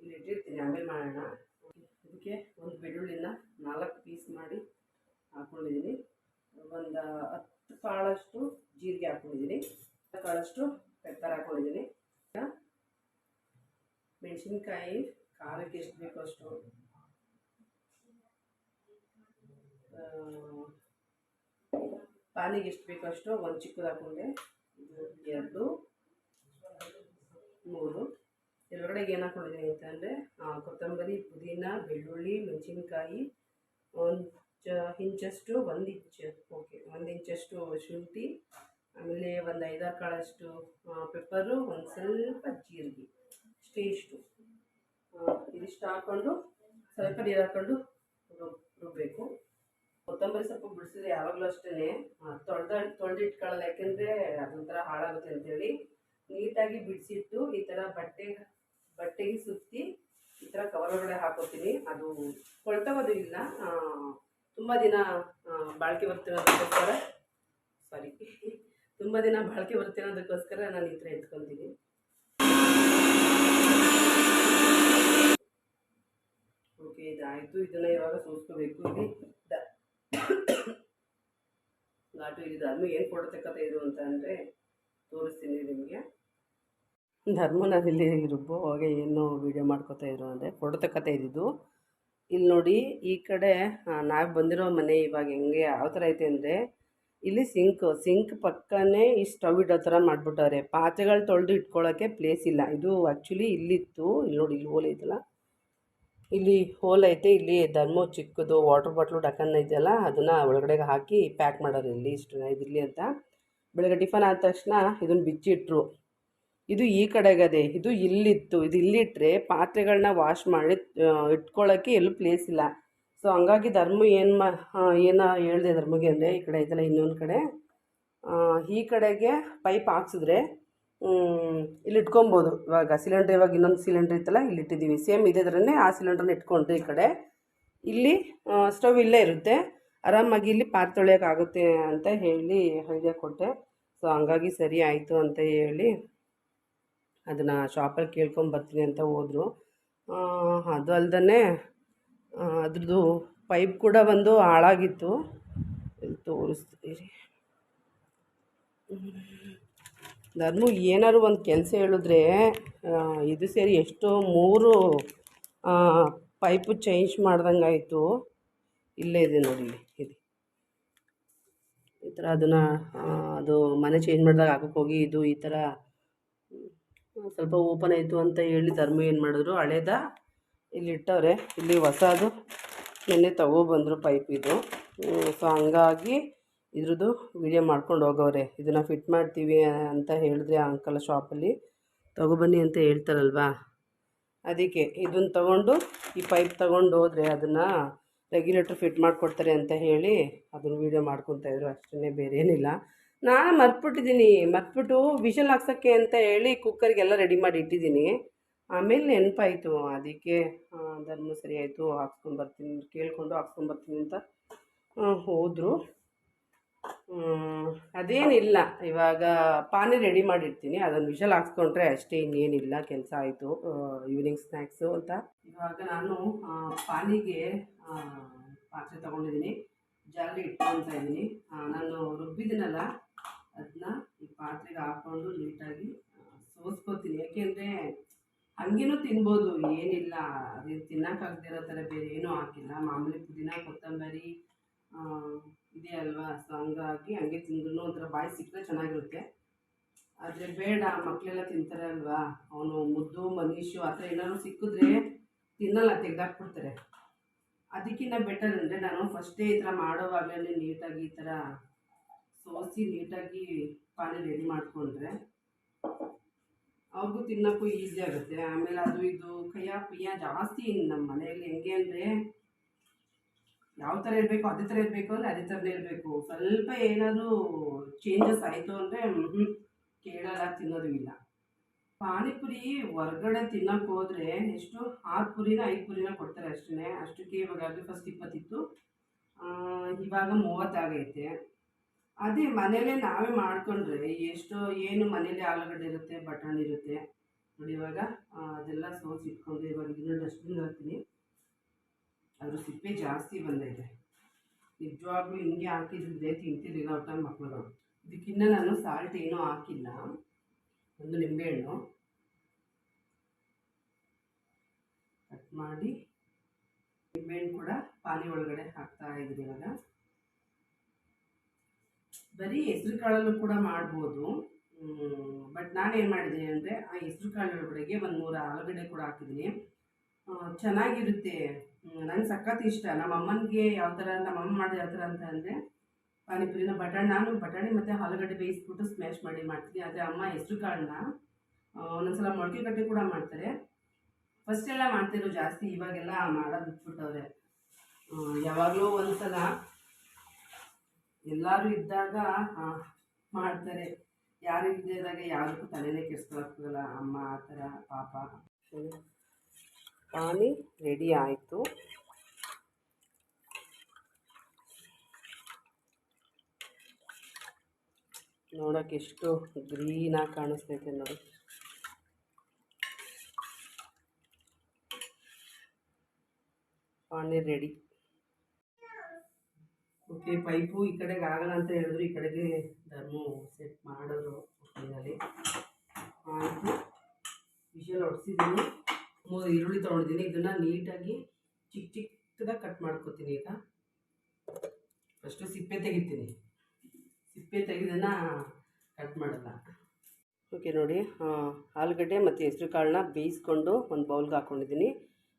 Speaker 1: ಇಲ್ಲಿ ಇಟ್ಟಿರ್ತೀನಿ, ಆಮೇಲೆ ಮಾಡೋಣ. ಇದಕ್ಕೆ ಒಂದು ಬೆಳ್ಳುಳ್ಳಿನ ನಾಲ್ಕು ಪೀಸ್ ಮಾಡಿ ಹಾಕ್ಕೊಂಡಿದ್ದೀನಿ ಒಂದು ಹತ್ತು ಕಾಳಷ್ಟು ಜೀರಿಗೆ ಹಾಕ್ಕೊಂಡಿದ್ದೀನಿ ಹತ್ತು ಕಾಳಷ್ಟು ಪೆಪ್ಪರ್ ಹಾಕೊಂಡಿದ್ದೀನಿ. ಮೆಣಸಿನ್ಕಾಯಿ ಖಾರಕ್ಕೆ ಎಷ್ಟು ಬೇಕೋ ಅಷ್ಟು? ಪಾನಿಗೆ ಎಷ್ಟು ಬೇಕೋ ಅಷ್ಟು? ಒಂದು ಚಿಕ್ಕದು ಹಾಕೊಂಡೆ. ಎರಡು, ಮೂರು. ಎಡಗಡೆಗೆ ಏನು ಹಾಕೊಂಡಿದ್ದೀನಿ ಅಂತಂದರೆ ಕೊತ್ತಂಬರಿ, ಪುದೀನ, ಬೆಳ್ಳುಳ್ಳಿ, ಮೆಣಸಿನ್ಕಾಯಿ, ಒಂದು ಇಂಚಷ್ಟು, ಒಂದು ಇಂಚ್, ಓಕೆ, ಒಂದು ಇಂಚಷ್ಟು ಶುಂಠಿ, ಆಮೇಲೆ ಒಂದು ಐದಾರು ಕಾಳಷ್ಟು ಪೆಪ್ಪರು ಒಂದು ಸ್ವಲ್ಪ ಜೀರಿಗೆ. ಇಷ್ಟೇ ಇಷ್ಟು. ಇದಿಷ್ಟು ಹಾಕ್ಕೊಂಡು ಸ್ವಲ್ಪ ನೀರು ಹಾಕ್ಕೊಂಡು ರುಬ್ ರುಬ್ಬಬೇಕು ಕೊತ್ತಂಬರಿ ಸೊಪ್ಪು ಬಿಡಿಸಿದ್ರೆ ಯಾವಾಗಲೂ ಅಷ್ಟೇ ತೊಳೆದ, ತೊಳೆದಿಟ್ಕೊಳ್ಳಲ್ಲ, ಯಾಕೆಂದರೆ ಅದೊಂಥರ ಹಾಳಾಗುತ್ತೆ ಅಂತೇಳಿ. ನೀಟಾಗಿ ಬಿಡಿಸಿಟ್ಟು ಈ ಥರ ಬಟ್ಟೆ, ಬಟ್ಟೆಗೆ ಸುತ್ತಿ ಈ ಥರ ಕವರ್ ಒಳಗಡೆ ಹಾಕೋತೀನಿ. ಅದು ಕೊಳ್ತೋಗೋದು ಇಲ್ಲ ತುಂಬ ದಿನ ಬಾಳಿಕೆ ಬರ್ತಿರೋದಕ್ಕೋಸ್ಕರ ಸಾರಿ <laughs> ತುಂಬ ದಿನ ಬಾಳಿಕೆ ಬರ್ತಿರೋದಕ್ಕೋಸ್ಕರ ನಾನು ಈ ಥರ ಎತ್ಕೊತೀನಿ. ಓಕೆ ಇದನ್ನ ಇವಾಗ ಸೋಸ್ಕೋಬೇಕು. ಇಲ್ಲಿ ಘಾಟು ಇಲ್ಲಿ ಧರ್ಮ ಏನು ಕೊಡ್ತಕ್ಕಂಥ ಇದು ಅಂತ ಅಂದರೆ ತೋರಿಸ್ತೀನಿ ನಿಮಗೆ. ಧರ್ಮ ರುಬ್ಬೋ ಹಾಗೆ ಏನು ವೀಡಿಯೋ ಮಾಡ್ಕೋತಾ ಇದ್ರು ಅಂದರೆ ಕೊಡ್ತಕ್ಕಂಥ ಇದ್ದಿದ್ದು ಇಲ್ಲಿ ನೋಡಿ, ಈ ಕಡೆ ನಾವು ಬಂದಿರೋ ಮನೆ ಇವಾಗ ಹೆಂಗೆ, ಯಾವ ಥರ ಐತೆ ಅಂದರೆ, ಇಲ್ಲಿ ಸಿಂಕ್ ಸಿಂಕ್ ಪಕ್ಕನೇ ಈ ಸ್ಟವ್ ಇಡೋ ಥರ ಮಾಡಿಬಿಟ್ಟವ್ರೆ. ಪಾತ್ರೆಗಳು ತೊಳೆದು ಇಟ್ಕೊಳ್ಳೋಕ್ಕೆ ಪ್ಲೇಸ್ ಇಲ್ಲ. ಇದು ಆ್ಯಕ್ಚುಲಿ ಇಲ್ಲಿತ್ತು. ಇಲ್ಲಿ ನೋಡಿ, ಇಲ್ಲಿ ಓಲೆ ಐತಲ್ಲ. ಇಲ್ಲಿ ಹೋಲ್ ಐತೆ, ಇಲ್ಲಿ ಧರ್ಮೋ ಚಿಕ್ಕದು ವಾಟರ್ ಬಾಟ್ಲು ಡಕನ್ ಇದೆಯಲ್ಲ ಅದನ್ನು ಒಳಗಡೆಗೆ ಹಾಕಿ ಪ್ಯಾಕ್ ಮಾಡೋರು ಇಲ್ಲಿ ಇಷ್ಟು ಇದಿರಲಿ ಅಂತ. ಬೆಳಗ್ಗೆ ಟಿಫನ್ ಆದ ತಕ್ಷಣ ಇದನ್ನು ಬಿಚ್ಚಿಟ್ರು. ಇದು ಈ ಕಡೆಗದೆ, ಇದು ಇಲ್ಲಿತ್ತು, ಇದು ಇಲ್ಲಿಟ್ಟರೆ ಪಾತ್ರೆಗಳನ್ನ ವಾಶ್ ಮಾಡಿ ಇಟ್ಕೊಳ್ಳೋಕೆ ಇಟ್ಕೊಳ್ಳೋಕ್ಕೆ ಎಲ್ಲೂ ಪ್ಲೇಸ್ ಇಲ್ಲ. ಸೊ ಹಂಗಾಗಿ ಧರ್ಮ ಏನು ಮಾ ಏನು ಹೇಳಿದೆ ಧರ್ಮಗೆ ಅಂದರೆ ಈ ಕಡೆ ಐತಲ್ಲ ಇನ್ನೊಂದು ಕಡೆ. ಈ ಕಡೆಗೆ ಪೈಪ್ ಹಾಕ್ಸಿದ್ರೆ ಇಲ್ಲಿ ಇಟ್ಕೊಬೋದು. ಇವಾಗ ಸಿಲಿಂಡ್ರ್ ಇವಾಗ ಇನ್ನೊಂದು ಸಿಲಿಂಡ್ರ್ ಇತ್ತಲ್ಲ, ಇಲ್ಲಿ ಇಟ್ಟಿದ್ದೀವಿ. ಸೇಮ್ ಇದೇ ಥರನೇ ಆ ಸಿಲಿಂಡ್ರನ್ನ ಇಟ್ಕೊಂಡ್ರೆ ಈ ಕಡೆ. ಇಲ್ಲಿ ಸ್ಟವ್ ಇಲ್ಲೇ ಇರುತ್ತೆ. ಆರಾಮಾಗಿ ಇಲ್ಲಿ ಪಾತ್ರೆ ತೊಳೆಯೋಕ್ಕಾಗುತ್ತೆ ಅಂತ ಹೇಳಿ ಐಡಿಯಾ ಕೊಟ್ಟೆ. ಸೊ ಹಂಗಾಗಿ ಸರಿ ಆಯಿತು ಅಂತ ಹೇಳಿ ಅದನ್ನು ಶಾಪಲ್ಲಿ ಕೇಳ್ಕೊಂಬರ್ತೀನಿ ಅಂತ ಹೋದರು. ಅದು ಅಲ್ಲದೇ ಅದ್ರದ್ದು ಪೈಪ್ ಕೂಡ ಬಂದು ಹಾಳಾಗಿತ್ತು. ತೋರಿಸ್ತೀರಿ. ಧರ್ಮು ಏನಾದ್ರು ಒಂದು ಕೆಲಸ ಹೇಳಿದ್ರೆ ಇದು ಸೇರಿ ಎಷ್ಟೋ ಮೂರು ಪೈಪು ಚೇಂಜ್ ಮಾಡ್ದಂಗೆ ಆಯಿತು. ಇಲ್ಲೇ ಇದೆ ನೋಡಿ ಇಲ್ಲಿ, ಇದೆ. ಈ ಥರ ಅದನ್ನು ಅದು ಮನೆ ಚೇಂಜ್ ಮಾಡಿದಾಗ ಹಾಕಕ್ಕೆ ಹೋಗಿ ಇದು ಈ ಥರ ಸ್ವಲ್ಪ ಓಪನ್ ಆಯಿತು ಅಂತ ಹೇಳಿ ಧರ್ಮ ಏನು ಮಾಡಿದ್ರು, ಹಳೇದ ಇಲ್ಲಿ ಇಟ್ಟವ್ರೆ. ಇಲ್ಲಿ ಹೊಸದು, ನಿನ್ನೆ ತಗೊಬಂದರು ಪೈಪ್ ಇದು. ಸೊ ಹಂಗಾಗಿ ಇದ್ರದ್ದು ವಿಡಿಯೋ ಮಾಡ್ಕೊಂಡು ಹೋಗವ್ರೆ. ಇದನ್ನು ಫಿಟ್ ಮಾಡ್ತೀವಿ ಅಂತ ಹೇಳಿದ್ರೆ ಆ ಅಂಕಲ್ ಶಾಪಲ್ಲಿ ತಗೊಬನ್ನಿ ಅಂತ ಹೇಳ್ತಾರಲ್ವಾ? ಅದಕ್ಕೆ ಇದನ್ನು ತಗೊಂಡು ಈ ಪೈಪ್ ತಗೊಂಡು ಹೋದರೆ ಅದನ್ನು ರೆಗ್ಯುಲೇಟ್ರ್ ಫಿಟ್ ಮಾಡಿಕೊಡ್ತಾರೆ ಅಂತ ಹೇಳಿ ಅದನ್ನು ವೀಡಿಯೋ ಮಾಡ್ಕೊತಾಯಿದ್ರು ಅಷ್ಟೇ ಬೇರೆ ಏನಿಲ್ಲ ನಾನು ಮರ್ತ್ಬಿಟ್ಟಿದ್ದೀನಿ ಮರ್ತ್ಬಿಟ್ಟು ವಿಷಲ್ ಹಾಕ್ಸೋಕ್ಕೆ ಅಂತ ಹೇಳಿ ಕುಕ್ಕರಿಗೆಲ್ಲ ರೆಡಿ ಮಾಡಿ ಇಟ್ಟಿದ್ದೀನಿ ಆಮೇಲೆ ನೆನಪಾಯಿತು. ಅದಕ್ಕೆ ಧರ್ಮ ಸರಿ ಆಯಿತು ಹಾಕ್ಸ್ಕೊಂಬರ್ತೀನಿ ಕೇಳಿಕೊಂಡು ಹಾಕ್ಸ್ಕೊಂಬರ್ತೀನಿ ಅಂತ ಹೋದರು. ಅದೇನಿಲ್ಲ. ಇವಾಗ ಪಾನಿ ರೆಡಿ ಮಾಡಿರ್ತೀನಿ. ಅದನ್ನು ವಿಷಲ್ ಹಾಕ್ಸ್ಕೊಂಡ್ರೆ ಅಷ್ಟೇ ಇನ್ನೇನಿಲ್ಲ. ಕೆಲಸ ಆಯಿತು. ಈವ್ನಿಂಗ್ ಸ್ನ್ಯಾಕ್ಸು ಅಂತ. ಇವಾಗ ನಾನು ಪಾನಿಗೆ ಪಾತ್ರೆ ತೊಗೊಂಡಿದ್ದೀನಿ. ಜಾಲಿ ಇಟ್ಕೊತಾ ಇದ್ದೀನಿ. ನಾನು ರುಬ್ಬಿದ್ದೀನಲ್ಲ ಅದನ್ನ ಈ ಪಾತ್ರೆಗೆ ಹಾಕ್ಕೊಂಡು ನೀಟಾಗಿ ಸೋಸ್ಕೋತೀನಿ. ಯಾಕೆಂದರೆ ಹಂಗೇನೂ ತಿನ್ಬೋದು. ಏನಿಲ್ಲ. ಅದೇನು ತಿನ್ನೋಕ್ಕಾಗದಿರೋ ಥರ ಬೇರೆ ಏನೂ ಹಾಕಿಲ್ಲ. ಮಾಮೂಲಿ ಪುದೀನ, ಕೊತ್ತಂಬರಿ ಇದೆ ಅಲ್ವಾ? ಸೊ ಹಂಗಾಗಿ ಹಂಗೆ ತಿಂದ್ರೂ ಒಂಥರ ಬಾಯಿ ಸಿಕ್ಕರೆ ಚೆನ್ನಾಗಿರುತ್ತೆ. ಆದರೆ ಬೇಡ ಮಕ್ಕಳೆಲ್ಲ ತಿಂತಾರೆ ಅಲ್ವಾ? ಅವನು ಮುದ್ದು, ಮನೀಶು ಆ ಥರ ಏನಾದ್ರು ಸಿಕ್ಕಿದ್ರೆ ತಿನ್ನಲ್ಲ, ತೆಗೆದಾಕ್ಬಿಡ್ತಾರೆ. ಅದಕ್ಕಿಂತ ಬೆಟರ್ ಅಂದರೆ ನಾನು ಫಸ್ಟೇ ಈ ಥರ ಮಾಡೋವಾಗಲೇ ನೀಟಾಗಿ ಈ ಥರ ಸೋಸಿ ನೀಟಾಗಿ ಪಾನಿ ರೆಡಿ ಮಾಡಿಕೊಂಡ್ರೆ ಅವ್ರಿಗೂ ತಿನ್ನೋಕ್ಕೂ ಈಸಿ ಆಗುತ್ತೆ. ಆಮೇಲೆ ಅದು ಇದು ಕೈಯ ಪಿಯ ಜಾಸ್ತಿ ನಮ್ಮ ಮನೆಯಲ್ಲಿ ಹೆಂಗೆ ಅಂದರೆ ಯಾವ ಥರ ಇರಬೇಕು, ಅದೇ ಥರ ಇರಬೇಕು ಅಂದರೆ ಅದೇ ಥರನೇ ಇರಬೇಕು. ಸ್ವಲ್ಪ ಏನಾದರೂ ಚೇಂಜಸ್ ಆಯಿತು ಅಂದರೆ ಕೇಳಲ್ಲ, ತಿನ್ನೋದು ಇಲ್ಲ. ಪಾನಿಪುರಿ ಹೊರ್ಗಡೆ ತಿನ್ನೋಕೆ ಹೋದರೆ ಎಷ್ಟು ಆರು ಪುರಿನ, ಐದು ಪುರಿನ ಕೊಡ್ತಾರೆ ಅಷ್ಟೇ ಅಷ್ಟಕ್ಕೆ ಇವಾಗ ಫಸ್ಟ್ ಇಪ್ಪತ್ತಿತ್ತು. ಇವಾಗ ಮೂವತ್ತಾಗೈತೆ ಅದೇ ಮನೇಲೇ ನಾವೇ ಮಾಡ್ಕೊಂಡ್ರೆ ಎಷ್ಟು ಏನು ಮನೇಲಿ ಆಲೂಗಡ್ಡೆ ಇರುತ್ತೆ, ಬಟಾಣಿ ಇರುತ್ತೆ. ನೋಡಿ ಇವಾಗ ಅದೆಲ್ಲ ಸೋಸಿ ಇಟ್ಕೊಂಡು ಇವಾಗ ಇದನ್ನ ಡಸ್ಟ್ಬಿನ್ ಹಾಕ್ತೀನಿ. ಅದ್ರ ಸಿಪ್ಪೆ ಜಾಸ್ತಿ ಬಂದೈತೆ. ನಿಜವಾಗ್ಲೂ ಹಿಂಗೆ ಹಾಕಿದ್ರೆ ತಿಂತಿರಲಿಲ್ಲ ಒಟ್ಟಾಗ ಮಕ್ಕಳು ಇದಕ್ಕಿನ್ನ ನಾನು ಸಾಲ್ಟ್ ಏನೂ ಹಾಕಿಲ್ಲ. ಒಂದು ನಿಂಬೆಹಣ್ಣು. ಕಟ್ ಮಾಡಿ ನಿಂಬೆಹಣ್ಣು ಕೂಡ ಪಾನಿ ಒಳಗಡೆ ಹಾಕ್ತಾ ಇದ್ದೀನಿ ಇವಾಗ. ಬರೀ ಹೆಸ್ರು ಕಾಳಲ್ಲೂ ಕೂಡ ಮಾಡ್ಬೋದು. ಬಟ್ ನಾನೇನು ಮಾಡಿದ್ದೀನಿ ಅಂದರೆ ಆ ಹೆಸ್ರು ಕಾಳು ಒಳಗಡೆಗೆ ಒಂದು ಮೂರು ಆಲೂಗಡ್ಡೆ ಕೂಡ ಹಾಕಿದ್ದೀನಿ. ಚೆನ್ನಾಗಿರುತ್ತೆ. ನಂಗೆ ಸಖತ್ ಇಷ್ಟ. ನಮ್ಮ ಅಮ್ಮನಿಗೆ ಯಾವ ಥರ ನಮ್ಮ ಅಮ್ಮ ಮಾಡೋದು ಯಾವ ಥರ ಅಂತ ಅಂದರೆ, ಪಾನಿಪುರಿನ ಬಟಾಣಿ ಬಟಾಣಿ ಮತ್ತು ಆಲೂಗಡ್ಡೆ ಬೇಯಿಸ್ಬಿಟ್ಟು ಸ್ಮ್ಯಾಶ್ ಮಾಡಿ ಮಾಡ್ತೀನಿ ಆದರೆ ಅಮ್ಮ ಹೆಸರು ಕಾಳನ್ನ ಒಂದೊಂದ್ಸಲ ಮೊಳಕೆ ಕಟ್ಟೆ ಕೂಡ ಮಾಡ್ತಾರೆ. ಫಸ್ಟ್ ಎಲ್ಲ ಮಾಡ್ತಿರೋ ಜಾಸ್ತಿ, ಇವಾಗೆಲ್ಲ ಮಾಡೋದು ಬಿಟ್ಬಿಟ್ಟವ್ರೆ. ಯಾವಾಗಲೂ ಒಂದ್ಸಲ ಎಲ್ಲರೂ ಇದ್ದಾಗ ಮಾಡ್ತಾರೆ. ಯಾರು ಇದ್ದಾಗ ಯಾರಿಗೂ ತಲೆನೇ ಕೆಡ್ಸ್ಕೊಳಕ್ಕಾಗಲ್ಲ ಅಮ್ಮ ಆ ಥರ ಪಾಪ. ಪಾನಿ ರೆಡಿ ಆಯಿತು. ನೋಡೋಕೆ ಎಷ್ಟು ಗ್ರೀನಾಗಿ ಕಾಣಿಸ್ತೈತೆ ನೋಡಿ. ಪಾನಿ ರೆಡಿ. ಓಕೆ, ಪೈಪು ಈ ಕಡೆಗೆ ಆಗಲ್ಲ ಅಂತ ಹೇಳಿದ್ರು, ಈ ಕಡೆಗೆ ಧರ್ಮು ಸೆಟ್ ಮಾಡಿದ್ರು ಆಯಿತು. ವಿಷಲ್ ಹೊಡ್ಸಿದ್ದೀನಿ ಈರುಳ್ಳಿ ತೊಗೊಂಡಿದ್ದೀನಿ. ಇದನ್ನು ನೀಟಾಗಿ ಚಿಕ್ಕ ಚಿಕ್ಕದಾಗಿ ಕಟ್ ಮಾಡ್ಕೊತೀನಿ ಈಗ. ಫಸ್ಟು ಸಿಪ್ಪೆ ತೆಗಿತೀನಿ. ಸಿಪ್ಪೆ ತೆಗೆದನ್ನ ಕಟ್ ಮಾಡಲ್ಲ. ಓಕೆ, ನೋಡಿ ಆಲೂಗಡ್ಡೆ ಮತ್ತು ಹೆಸರು ಕಾಳನ್ನ ಬೇಯಿಸ್ಕೊಂಡು ಒಂದು ಬೌಲ್ಗೆ ಹಾಕ್ಕೊಂಡಿದ್ದೀನಿ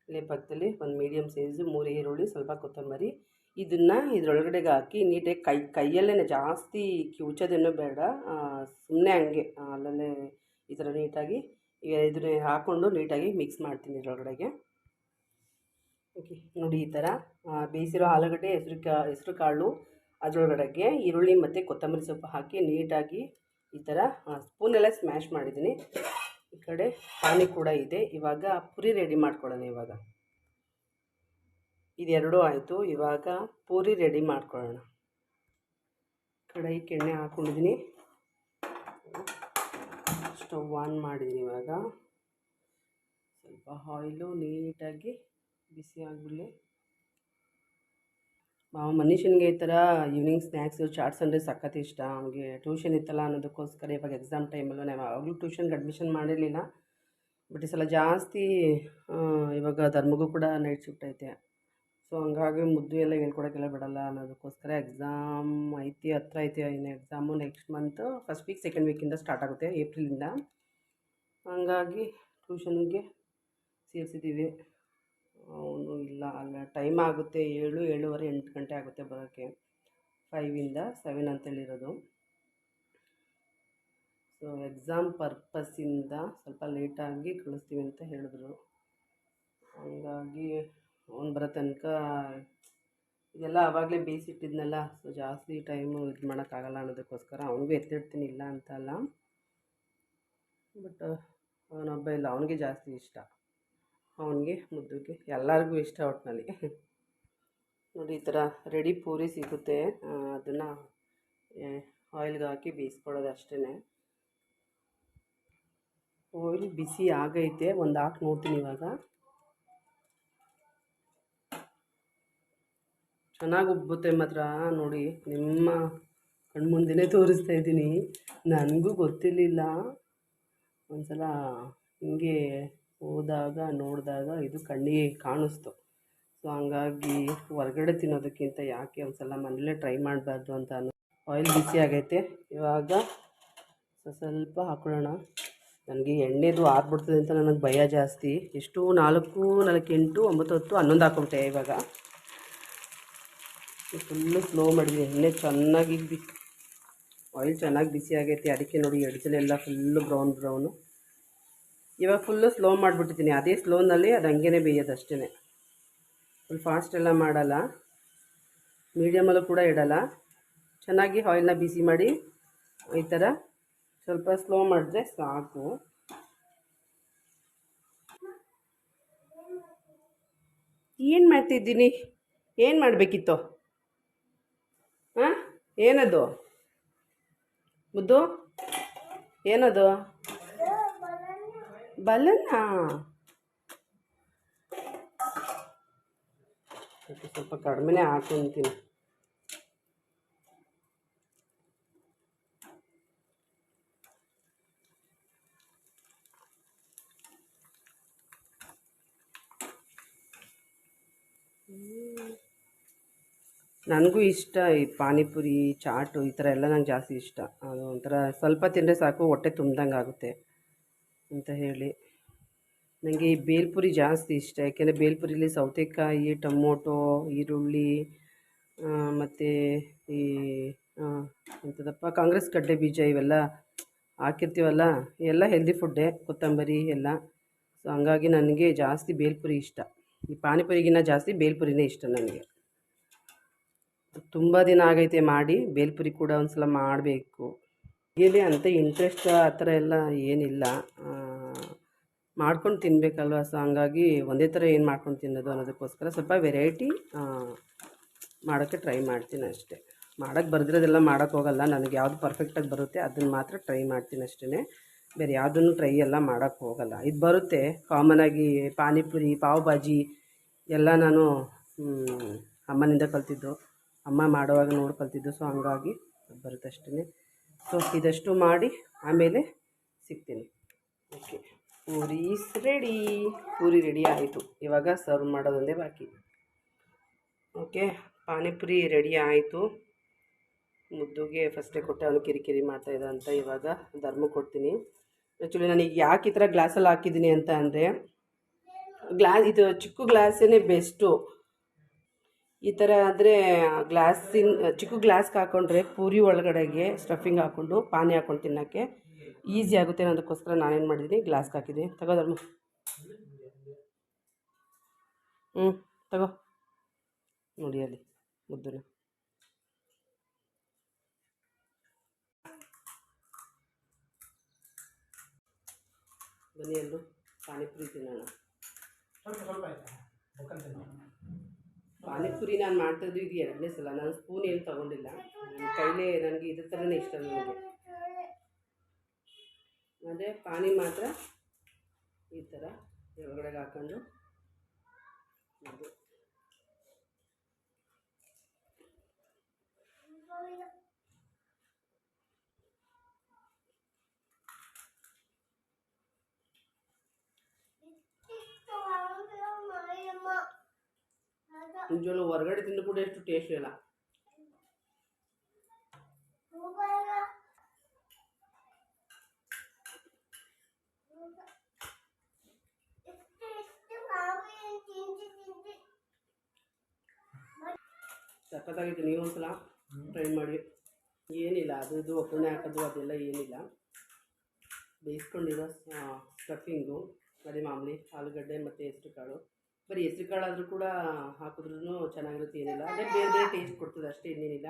Speaker 1: ಇಲ್ಲೇ ಪಕ್ಕದಲ್ಲಿ ಒಂದು ಮೀಡಿಯಮ್ ಸೈಜು ಮೂರು ಈರುಳ್ಳಿ, ಸ್ವಲ್ಪ ಕೊತ್ತಂಬರಿ. ಇದನ್ನು ಇದರೊಳಗಡೆಗೆ ಹಾಕಿ ನೀಟಾಗಿ ಕೈ ಕೈಯಲ್ಲೇ ಜಾಸ್ತಿ ಕಿವುಚೋದೇನೂ ಬೇಡ. ಸುಮ್ಮನೆ ಹಂಗೆ, ಅಲ್ಲಲ್ಲೇ ಈ ಥರ ನೀಟಾಗಿ ಈಗ ಇದನ್ನ ಹಾಕ್ಕೊಂಡು ನೀಟಾಗಿ ಮಿಕ್ಸ್ ಮಾಡ್ತೀನಿ ಇದರೊಳಗಡೆಗೆ ಓಕೆ ನೋಡಿ ಈ ಥರ ಬೇಯಿಸಿರೋ ಆಲೂಗಡ್ಡೆ, ಹೆಸರು ಕಾ, ಹೆಸರು ಕಾಳು ಅದರೊಳಗಡೆಗೆ ಈರುಳ್ಳಿ ಮತ್ತು ಕೊತ್ತಂಬರಿ ಸೊಪ್ಪು ಹಾಕಿ ನೀಟಾಗಿ ಈ ಥರ ಸ್ಪೂನೆಲ್ಲ ಸ್ಮ್ಯಾಶ್ ಮಾಡಿದ್ದೀನಿ. ಈ ಕಡೆ ಪಾನಿ ಕೂಡ ಇದೆ. ಇವಾಗ ಪುರಿ ರೆಡಿ ಮಾಡ್ಕೊಳ್ಳೋಣ ಇವಾಗ. ಇದೆರಡೂ ಆಯಿತು. ಇವಾಗ ಪೂರಿ ರೆಡಿ ಮಾಡ್ಕೊಳ್ಳೋಣ. ಕಡಾಯಿ ಕೆಣ್ಣೆ ಹಾಕ್ಕೊಂಡಿದ್ದೀನಿ ಸ್ಟವ್ ಆನ್ ಮಾಡಿದ್ದೀನಿ ಇವಾಗ. ಸ್ವಲ್ಪ ಆಯಿಲು ನೀಟಾಗಿ ಬಿಸಿ ಆಗ್ಬಿಡಲಿ. ಮಾವ ಮನುಷ್ಯನಿಗೆ ಈ ಥರ ಈವ್ನಿಂಗ್ ಸ್ನ್ಯಾಕ್ಸು ಚಾಟ್ಸ್ ಅಂದರೆ ಸಖತ್ ಇಷ್ಟ. ಅವನಿಗೆ ಟ್ಯೂಷನ್ ಇತ್ತಲ್ಲ ಅನ್ನೋದಕ್ಕೋಸ್ಕರ ಇವಾಗ ಎಕ್ಸಾಮ್ ಟೈಮಲ್ಲೂ ನಾನು ಯಾವಾಗಲೂ ಟ್ಯೂಷನ್ಗೆ ಅಡ್ಮಿಷನ್ ಮಾಡಿರಲಿಲ್ಲ. ಬಟ್ ಈ ಸಲ ಜಾಸ್ತಿ ಇವಾಗ ಧರ್ಮಗೂ ಕೂಡ ನೈಟ್ ಶಿಫ್ಟ್ ಐತೆ. ಸೊ ಹಂಗಾಗಿ ಮುದ್ದು ಎಲ್ಲ ಹೇಳ್ಕೊಡೋಕ್ಕೆಲ್ಲ ಬಿಡಲ್ಲ ಅನ್ನೋದಕ್ಕೋಸ್ಕರ ಎಕ್ಸಾಮ್ ಐತಿ, ಹತ್ರ ಐತಿ ಇನ್ನು exam next month first week second ವೀಕಿಂದ start ಆಗುತ್ತೆ ಏಪ್ರಿಲಿಂದ ಹಂಗಾಗಿ ಟ್ಯೂಷನ್ಗೆ ಸೇರಿಸಿದ್ದೀವಿ. ಅವನು ಇಲ್ಲ, ಅಲ್ಲ ಟೈಮ್ ಆಗುತ್ತೆ ಏಳು, ಏಳುವರೆ, ಎಂಟು ಗಂಟೆ ಆಗುತ್ತೆ ಬರೋಕ್ಕೆ. ಫೈವಿಂದ ಸೆವೆನ್ ಅಂತೇಳಿರೋದು. ಸೊ ಎಕ್ಸಾಮ್ ಪರ್ಪಸಿಂದ ಸ್ವಲ್ಪ ಲೇಟಾಗಿ ಕಳಿಸ್ತೀವಿ ಅಂತ ಹೇಳಿದ್ರು. ಹಂಗಾಗಿ ಬರೋ ತನಕ ಇದೆಲ್ಲ ಆವಾಗಲೇ ಬೇಯಿಸಿಟ್ಟಿದ್ನಲ್ಲ. ಸೊ ಜಾಸ್ತಿ ಟೈಮು ಇದು ಮಾಡೋಕ್ಕಾಗಲ್ಲ ಅನ್ನೋದಕ್ಕೋಸ್ಕರ ಅವನಿಗೂ ಎತ್ತಿಡ್ತೀನಿ ಇಲ್ಲ ಅಂತಲ್ಲ ಬಟ್ ಅವನೊಬ್ಬ ಇಲ್ಲ, ಅವನಿಗೆ ಜಾಸ್ತಿ ಇಷ್ಟ. ಅವನಿಗೆ ಮುದ್ದಕ್ಕೆ ಎಲ್ಲರಿಗೂ ಇಷ್ಟ ಒಟ್ಟಿನಲ್ಲಿ ನೋಡಿ, ಈ ಥರ ರೆಡಿ ಪೂರಿ ಸಿಗುತ್ತೆ. ಅದನ್ನು ಆಯಿಲ್ಗೆ ಹಾಕಿ ಬೇಯಿಸ್ಕೊಳ್ಳೋದು ಅಷ್ಟೇ ಆಯಿಲ್ ಬಿಸಿ ಆಗೈತೆ. ಒಂದು ಹಾಕಿ ನೋಡ್ತೀನಿ ಇವಾಗ. ಚೆನ್ನಾಗಿ ಉಬ್ಬುತ್ತೆ ಮಾತ್ರ ನೋಡಿ ನಿಮ್ಮ ಕಣ್ಮುಂದೆನೇ ತೋರಿಸ್ತಾ ಇದ್ದೀನಿ. ನನಗೂ ಗೊತ್ತಿರಲಿಲ್ಲ. ಒಂದ್ಸಲ ಹಿಂಗೆ ಹೋದಾಗ, ನೋಡಿದಾಗ ಇದು ಕಣ್ಣಿಗೆ ಕಾಣಿಸ್ತು. ಸೊ ಹಂಗಾಗಿ ಹೊರ್ಗಡೆ ತಿನ್ನೋದಕ್ಕಿಂತ ಯಾಕೆ ಒಂದು ಸಲ ಮನೇಲೇ ಟ್ರೈ ಮಾಡಬಾರ್ದು ಅಂತ ಆಯಿಲ್ ಬಿಸಿ ಆಗೈತೆ. ಇವಾಗ ಸ್ವಲ್ಪ ಹಾಕೊಳ್ಳೋಣ. ನನಗೆ ಎಣ್ಣೆದು ಆರ್ಬಿಡ್ತದೆ ಅಂತ ನನಗೆ ಭಯ ಜಾಸ್ತಿ. ಎಷ್ಟು ನಾಲ್ಕು ನಾಲ್ಕು ಎಂಟು ಒಂಬತ್ತು ಹತ್ತು ಹನ್ನೊಂದು ಹಾಕ್ಬಿಟ್ಟೆ ಇವಾಗ. ಫುಲ್ಲು ಸ್ಲೋ ಮಾಡಿದ್ದೀನಿ ಎಣ್ಣೆ ಚೆನ್ನಾಗಿ ಬಿ ಆಯಿಲ್ ಚೆನ್ನಾಗಿ ಬಿಸಿ ಆಗೈತಿ ಅದಕ್ಕೆ ನೋಡಿ ಎಡ್ಜಲೆಲ್ಲ ಫುಲ್ಲು ಬ್ರೌನ್ ಬ್ರೌನು ಇವಾಗ ಫುಲ್ಲು ಸ್ಲೋ ಮಾಡಿಬಿಟ್ಟಿದ್ದೀನಿ ಅದೇ ಸ್ಲೋನಲ್ಲಿ ಅದು ಹಂಗೇ ಬೇಯೋದು ಅಷ್ಟೇ ಫುಲ್ ಫಾಸ್ಟ್ ಎಲ್ಲ ಮಾಡಲ್ಲ. ಮೀಡಿಯಮಲ್ಲೂ ಕೂಡ ಇಡಲ್ಲ. ಚೆನ್ನಾಗಿ ಆಯಿಲ್ನ ಬಿಸಿ ಮಾಡಿ ಈ ಥರ ಸ್ವಲ್ಪ ಸ್ಲೋ ಮಾಡಿದ್ರೆ ಸಾಕು. ಏನು ಮಾಡ್ತಿದ್ದೀನಿ? ಏನು ಮಾಡಬೇಕಿತ್ತು? ಏನದು? ಮುದ್ದು? ಏನದು? ಸ್ವಲ್ಪ ಸ್ವಲ್ಪ ಕಡಿಮೆನೇ ಹಾಕೊಂತೀನಿ. ನನಗೂ ಇಷ್ಟ ಈ ಪಾನಿಪುರಿ, ಚಾಟು ಈ ಥರ ಎಲ್ಲ ನಂಗೆ ಜಾಸ್ತಿ ಇಷ್ಟ. ಅದು ಒಂಥರ ಸ್ವಲ್ಪ ತಿಂದರೆ ಸಾಕು, ಹೊಟ್ಟೆ ತುಂಬ್ದಂಗೆ ಆಗುತ್ತೆ ಅಂತ ಹೇಳಿ. ನನಗೆ ಈ ಬೇಲ್ಪುರಿ ಜಾಸ್ತಿ ಇಷ್ಟ. ಯಾಕೆಂದರೆ ಬೇಲ್ಪುರಿಲಿ ಸೌತೆಕಾಯಿ, ಟೊಮೊಟೊ, ಈರುಳ್ಳಿ ಮತ್ತು ಈ ಎಂಥದಪ್ಪ, ಕಾಂಗ್ರೆಸ್ ಕಡ್ಡೆ ಬೀಜ ಇವೆಲ್ಲ ಹಾಕಿರ್ತೀವಲ್ಲ, ಎಲ್ಲ ಹೆಲ್ದಿ ಫುಡ್ಡೇ ಕೊತ್ತಂಬರಿ ಎಲ್ಲ. ಸೊ ಹಂಗಾಗಿ ನನಗೆ ಜಾಸ್ತಿ ಬೇಲ್ಪುರಿ ಇಷ್ಟ. ಈ ಪಾನಿಪುರಿಗಿನ್ನ ಜಾಸ್ತಿ ಬೇಲ್ಪುರಿನೇ ಇಷ್ಟ ನನಗೆ. ತುಂಬ ದಿನ ಆಗೈತೆ ಮಾಡಿ, ಬೇಲ್ಪುರಿ ಕೂಡ ಒಂದ್ಸಲ ಮಾಡಬೇಕು. ಇಲ್ಲಿ ಅಂತ ಇಂಟ್ರೆಸ್ಟ್ ಆ ಥರ ಎಲ್ಲ ಏನಿಲ್ಲ. ಮಾಡ್ಕೊಂಡು ತಿನ್ನಬೇಕಲ್ವ ಸೊ ಹಂಗಾಗಿ ಒಂದೇ ಥರ ಏನು ಮಾಡ್ಕೊಂಡು ತಿನ್ನೋದು ಅನ್ನೋದಕ್ಕೋಸ್ಕರ ಸ್ವಲ್ಪ ವೆರೈಟಿ ಮಾಡೋಕ್ಕೆ ಟ್ರೈ ಮಾಡ್ತೀನಿ ಅಷ್ಟೇ. ಮಾಡೋಕ್ಕೆ ಬರ್ದಿರೋದೆಲ್ಲ ಮಾಡೋಕ್ಕೆ ಹೋಗಲ್ಲ. ನನಗೆ ಯಾವುದು ಪರ್ಫೆಕ್ಟಾಗಿ ಬರುತ್ತೆ, ಅದನ್ನು ಮಾತ್ರ ಟ್ರೈ ಮಾಡ್ತೀನಿ ಅಷ್ಟೇ ಬೇರೆ ಯಾವುದನ್ನು ಟ್ರೈ ಎಲ್ಲ ಮಾಡೋಕ್ಕೆ ಹೋಗಲ್ಲ. ಇದು ಬರುತ್ತೆ. ಕಾಮನಾಗಿ ಪಾನಿಪುರಿ, ಪಾವ್ ಭಾಜಿ ಎಲ್ಲ ನಾನು ಅಮ್ಮನಿಂದ ಕಲ್ತಿದ್ದು. ಅಮ್ಮ ಮಾಡುವಾಗ ನೋಡಿ ಕಲ್ತಿದ್ದು ಸೊ ಹಂಗಾಗಿ ಬರುತ್ತಷ್ಟೇ ಸೊ ಇದಷ್ಟು ಮಾಡಿ ಆಮೇಲೆ ಸಿಗ್ತೀನಿ. Okay puris ready puri ready ಆಯಿತು. ಇವಾಗ ಸರ್ವ್ ಮಾಡೋದೊಂದೇ ಬಾಕಿ. ಓಕೆ ಪಾನಿಪುರಿ ರೆಡಿ ಆಯಿತು. ಮುದ್ದುಗೆ ಫಸ್ಟೇ ಕೊಟ್ಟೆ, ಅವನು ಕಿರಿಕಿರಿ ಮಾಡ್ತಾಯಿದ್ದ ಅಂತ ಇವಾಗ ಧರ್ಮ ಕೊಡ್ತೀನಿ. ಆ್ಯಕ್ಚುಲಿ ಈಗ ಯಾಕೆ ಈ ಥರ ಗ್ಲಾಸಲ್ಲಿ ಹಾಕಿದ್ದೀನಿ ಅಂತ ಅಂದರೆ ಗ್ಲಾಸ್ ಇದು ಚಿಕ್ಕ ಗ್ಲಾಸೇ ಬೆಸ್ಟು ಈ ಥರ ಆದರೆ ಗ್ಲಾಸಿನ, ಚಿಕ್ಕ ಗ್ಲಾಸ್ಗೆ ಹಾಕ್ಕೊಂಡ್ರೆ ಪೂರಿ ಒಳಗಡೆಗೆ ಸ್ಟಫಿಂಗ್ ಹಾಕ್ಕೊಂಡು ಪಾನಿ ಹಾಕ್ಕೊಂಡು ತಿನ್ನೋಕ್ಕೆ ಈಸಿ ಆಗುತ್ತೆ ಅನ್ನೋದಕ್ಕೋಸ್ಕರ ನಾನೇನು ಮಾಡಿದ್ದೀನಿ ಗ್ಲಾಸ್ಗೆ ಹಾಕಿದ್ದೀನಿ. ತಗೋ ಧರ್ಮ. ಹ್ಞೂ ತಗೋ. ನೋಡಿ ಅಲ್ಲಿ ಮುದ್ದನ ಬನ್ನಿ ಎಲ್ಲರೂ ಪಾನಿಪುರಿ ತಿನ್ನೋಣ
Speaker 2: ಸ್ವಲ್ಪ ಸ್ವಲ್ಪ ಆಯ್ತಾ ಬೊಕ್ಕಂತೀನಿ
Speaker 1: ಪಾನಿಪುರಿ ನಾನು ಮಾಡ್ತಾಯಿದ್ದು ಇದು ಎರಡನೇ ಸಲ. ನಾನು ಸ್ಪೂನ್ ಏನು ತೊಗೊಂಡಿಲ್ಲ. ನನ್ನ ಕೈಲೇ ನನಗೆ ಇದ್ರ ಥರನೇ ಇಷ್ಟ ನನಗೆ. ಅದೇ ಪಾನಿ ಮಾತ್ರ ಈ ಥರ ಒಳಗಡೆಗೆ ಹಾಕೊಂಡು ಅದು. ನಿಜವಲ್ಲೂ ಹೊರಗಡೆ ತಿಂದು ಕೂಡ ಎಷ್ಟು ಟೇಸ್ಟ್ ಇಲ್ಲ ಸಖತ್ತಾಗಿತ್ತು ನೀವು ಒಂದ್ಸಲ ಟ್ರೈ ಮಾಡಿ ಏನಿಲ್ಲ ಅದು ಇದು ಒಗ್ಗರಣೆ ಹಾಕೋದು ಅದೆಲ್ಲ ಏನಿಲ್ಲ ಬೇಯಿಸ್ಕೊಂಡಿರೋ ಸ್ಟಫಿಂಗು ಅದೇ ಮಾಮೂಲಿ ಆಲೂಗಡ್ಡೆ ಮತ್ತು ಹೆಸ್ರು ಕಾಳು ಬರೀ ಹೆಸ್ರು ಕಾಳು ಆದರೂ ಕೂಡ ಹಾಕಿದ್ರೂ ಚೆನ್ನಾಗಿರುತ್ತೆ ಏನಿಲ್ಲ. ಅದೇ ಬೇರೆ ಬೇರೆ ಟೇಸ್ಟ್ ಕೊಡ್ತದೆ ಅಷ್ಟೇ ಇನ್ನೇನಿಲ್ಲ.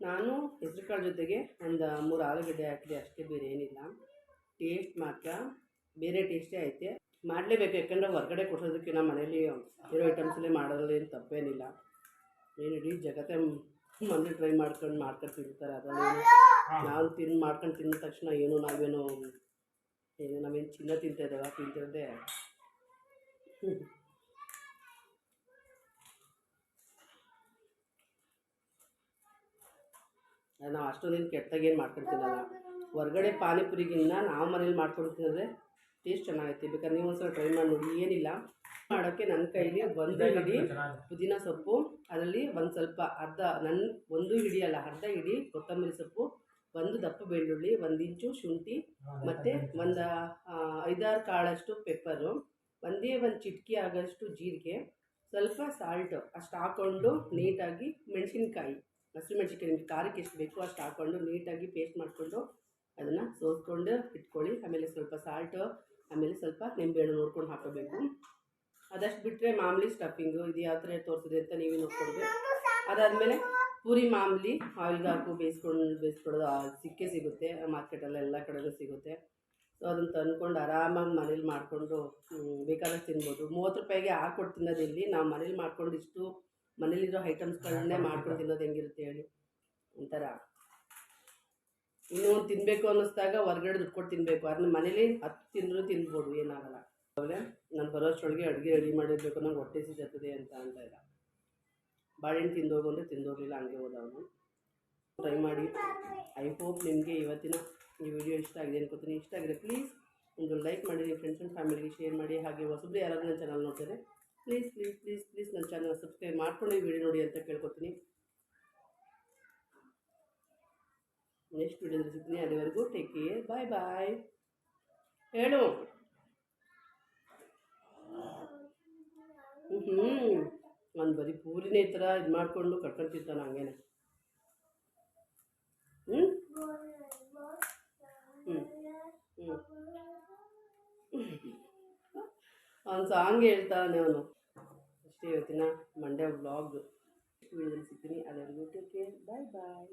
Speaker 1: ನಾನು ಹೆಸ್ರು ಕಾಳು ಜೊತೆಗೆ ಒಂದು ಮೂರು ಆಲೂಗಡ್ಡೆ ಹಾಕಿದೆ ಅಷ್ಟೇ ಬೇರೆ ಏನಿಲ್ಲ. ಟೇಸ್ಟ್ ಮಾತ್ರ ಬೇರೆ ಟೇಸ್ಟೇ ಐತೆ. ಮಾಡಲೇಬೇಕು ಯಾಕಂದರೆ ಹೊರಗಡೆ ಕೊಡ್ಸೋದಕ್ಕೆ ನಮ್ಮ ಮನೇಲಿ ಇರೋ ಐಟಮ್ಸಲ್ಲೇ ಮಾಡೋದ್ರಲ್ಲಿ ಏನು ತಪ್ಪೇನಿಲ್ಲ. ಏನು ಇಡೀ ಜಗತ್ತೇ ಮನೇಲಿ ಟ್ರೈ ಮಾಡ್ಕೊಂಡು ಮಾಡ್ಕೊಂಡು ತಿಂತಾರೆ ಅದರಲ್ಲಿ ನಾವು ತಿಂದು ಮಾಡ್ಕೊಂಡು ತಿಂದ ತಕ್ಷಣ ಏನು ನಾವೇನು ಏನು ನಾವೇನು ಚಿನ್ನ ತಿಂತಾ ಇದ್ದಾವೆ ತಿಂತಿರೋದೇ ನಾವು ಅಷ್ಟೊಂದೇನು ಕೆಟ್ಟದಾಗ ಏನು ಮಾಡ್ಕೊಡ್ತೀನಲ್ಲ ಹೊರಗಡೆ ಪಾನಿಪುರಿಗಿನ್ನ ನಾವು ಮನೇಲಿ ಮಾಡ್ಕೊಡ್ತೀನಂದರೆ ಟೇಸ್ಟ್ ಚೆನ್ನಾಗೈತಿ. ಬೇಕಾದ್ರೆ ನೀವು ಒಂದ್ಸಲ ಟ್ರೈ ಮಾಡಿ ನೋಡಿ. ಏನಿಲ್ಲ. ಮಾಡೋಕ್ಕೆ ನನ್ನ ಕೈಲಿ ಒಂದು ಹಿಡಿ ಪುದೀನ ಸೊಪ್ಪು ಅದರಲ್ಲಿ ಒಂದು ಸ್ವಲ್ಪ ಅರ್ಧ ನನ್ನ ಒಂದು ಹಿಡಿ ಅಲ್ಲ ಅರ್ಧ ಹಿಡಿ ಕೊತ್ತಂಬರಿ ಸೊಪ್ಪು ಒಂದು ದಪ್ಪ ಬೆಳ್ಳುಳ್ಳಿ ಒಂದು ಇಂಚು ಶುಂಠಿ ಮತ್ತು ಒಂದು ಐದಾರು ಕಾಳಷ್ಟು ಪೆಪ್ಪರು ಒಂದೇ ಒಂದು ಚಿಟಕಿ ಆಗೋಷ್ಟು ಜೀರಿಗೆ, ಸ್ವಲ್ಪ ಸಾಲ್ಟು ಅಷ್ಟು ಹಾಕ್ಕೊಂಡು ನೀಟಾಗಿ ಮೆಣಸಿನ್ಕಾಯಿ ಹಸಿಮೆಣ್ಸಿನ್ಕಾಯಿ ನಿಮ್ಗೆ ಖಾರಕ್ಕೆ ಎಷ್ಟು ಬೇಕೋ ಅಷ್ಟು ಹಾಕ್ಕೊಂಡು ನೀಟಾಗಿ ಪೇಸ್ಟ್ ಮಾಡಿಕೊಂಡು ಅದನ್ನು ಸೋಸ್ಕೊಂಡು ಇಟ್ಕೊಳ್ಳಿ. ಆಮೇಲೆ ಸ್ವಲ್ಪ ಸಾಲ್ಟು ಆಮೇಲೆ ಸ್ವಲ್ಪ ನಿಂಬೆಹಣ್ಣು ನೋಡ್ಕೊಂಡು ಹಾಕೋಬೇಕು. ಅದಷ್ಟು ಬಿಟ್ಟರೆ ಮಾಮೂಲಿ ಸ್ಟಫಿಂಗು ಇದು ಯಾವ ಥರ ತೋರಿಸಿದೆ ಅಂತ ನೀವೇ ನೋಡ್ಕೊಳ್ಬೇಕು. ಅದಾದಮೇಲೆ ಪೂರಿ ಮಾಮೂಲಿ ಆಯಿಲ್ಗೆ ಹಾಕು ಬೇಯಿಸ್ಕೊಂಡು ಬೇಯಿಸ್ಕೊಡೋದು ಸಿಕ್ಕೇ ಸಿಗುತ್ತೆ ಮಾರ್ಕೆಟಲ್ಲಿ ಎಲ್ಲ ಕಡೆಗೂ ಸಿಗುತ್ತೆ. ಸೊ ಅದನ್ನು ತಂದ್ಕೊಂಡು ಆರಾಮಾಗಿ ಮನೇಲಿ ಮಾಡಿಕೊಂಡು ಬೇಕಾದಷ್ಟು ತಿನ್ಬೋದು. ಮೂವತ್ತು ರೂಪಾಯಿಗೆ ಹಾಕ್ಕೊಟ್ಟು ತಿನ್ನೋದು ಇಲ್ಲಿ ನಾವು ಮನೇಲಿ ಮಾಡ್ಕೊಂಡು ಇಷ್ಟು ಮನೇಲಿರೋ ಐಟಮ್ಸ್ಗಳನ್ನೇ ಮಾಡ್ಕೊಂಡು ತಿನ್ನೋದು ಹೆಂಗಿರುತ್ತೆ ಹೇಳಿ. ಒಂಥರ. ಇನ್ನೂ ಒಂದು ತಿನ್ನಬೇಕು ಅನ್ನಿಸ್ದಾಗ ಹೊರ್ಗಡೆ ದುಡ್ಡು ಕೊಟ್ಟು ತಿನ್ನಬೇಕು ಅದನ್ನ ಮನೇಲಿ ಹತ್ತು ತಿಂದರೂ ತಿನ್ಬೋದು, ಏನಾಗಲ್ಲ. ಆಮೇಲೆ ನಾನು ಬರೋಷ್ಟೊಳಗೆ ಅಡುಗೆ ರೆಡಿ ಮಾಡಿರಬೇಕು ನಂಗೆ ಹೊಟ್ಟೆ ಸಿಗತ್ತದೆ ಅಂತ ಅಂತ ಇಲ್ಲ. ಬಾಳೆಹಣ್ಣು ತಿಂದೋಗು ಅಂದರೆ ತಿಂದೋಗಲಿಲ್ಲ, ಹಂಗೆ ಹೋದವನು. ಟ್ರೈ ಮಾಡಿ. ಐ ಹೋಪ್ ನಿಮಗೆ ಇವತ್ತಿನ ಈ ವಿಡಿಯೋ ಇಷ್ಟ ಆಗಿದೆ ಅನ್ಕೋತೀನಿ. ಇಷ್ಟ ಆಗಿದೆ ಪ್ಲೀಸ್ ಒಂದು ಲೈಕ್ ಮಾಡಿ ನಿಮ್ಮ ಫ್ರೆಂಡ್ಸ್ ಆ್ಯಂಡ್ ಫ್ಯಾಮಿಲಿಗೆ ಶೇರ್ ಮಾಡಿ, ಹಾಗೆ ಹೊಸಬ್ರು ಯಾರಾದರೂ ನನ್ನ ಚಾನಲ್ ನೋಡ್ತಾರೆ. ಪ್ಲೀಸ್ ಪ್ಲೀಸ್ ಪ್ಲೀಸ್ ಪ್ಲೀಸ್ ನನ್ನ ಚಾನಲ್ ಸಬ್ಸ್ಕ್ರೈಬ್ ಮಾಡ್ಕೊಂಡು ಈ ವಿಡಿಯೋ ನೋಡಿ ಅಂತ ಕೇಳ್ಕೊತೀನಿ. ನೆಕ್ಸ್ಟ್ ವಿಡಿಯೋದಲ್ಲಿ ಸಿಗ್ತೀನಿ. ಅಲ್ಲಿವರೆಗೂ ಟೇಕ್ ಕೇರ್ ಬಾಯ್ ಬಾಯ್ ಹೇಳು. ಹ್ಞೂ ನಾನು ಬರೀ ಪೂರಿನೇ ಈ ಥರ ಇದು ಮಾಡಿಕೊಂಡು ಕಟ್ಕೊಂಡು ತಿಂತಾನೆ ಹಂಗೇನೆ. ಹ್ಞೂ ಅವ್ನು ಸಾಂಗ್ ಹೇಳ್ತಾನೆ ಅವನು. ಅಷ್ಟೇ ಇವತ್ತಿನ ಮಂಡ್ಯ ಬ್ಲಾಗ್ ಸಿಗ್ತೀನಿ. ಅದರ ಟೇಕ್ ಕೇರ್ ಬಾಯ್ ಬಾಯ್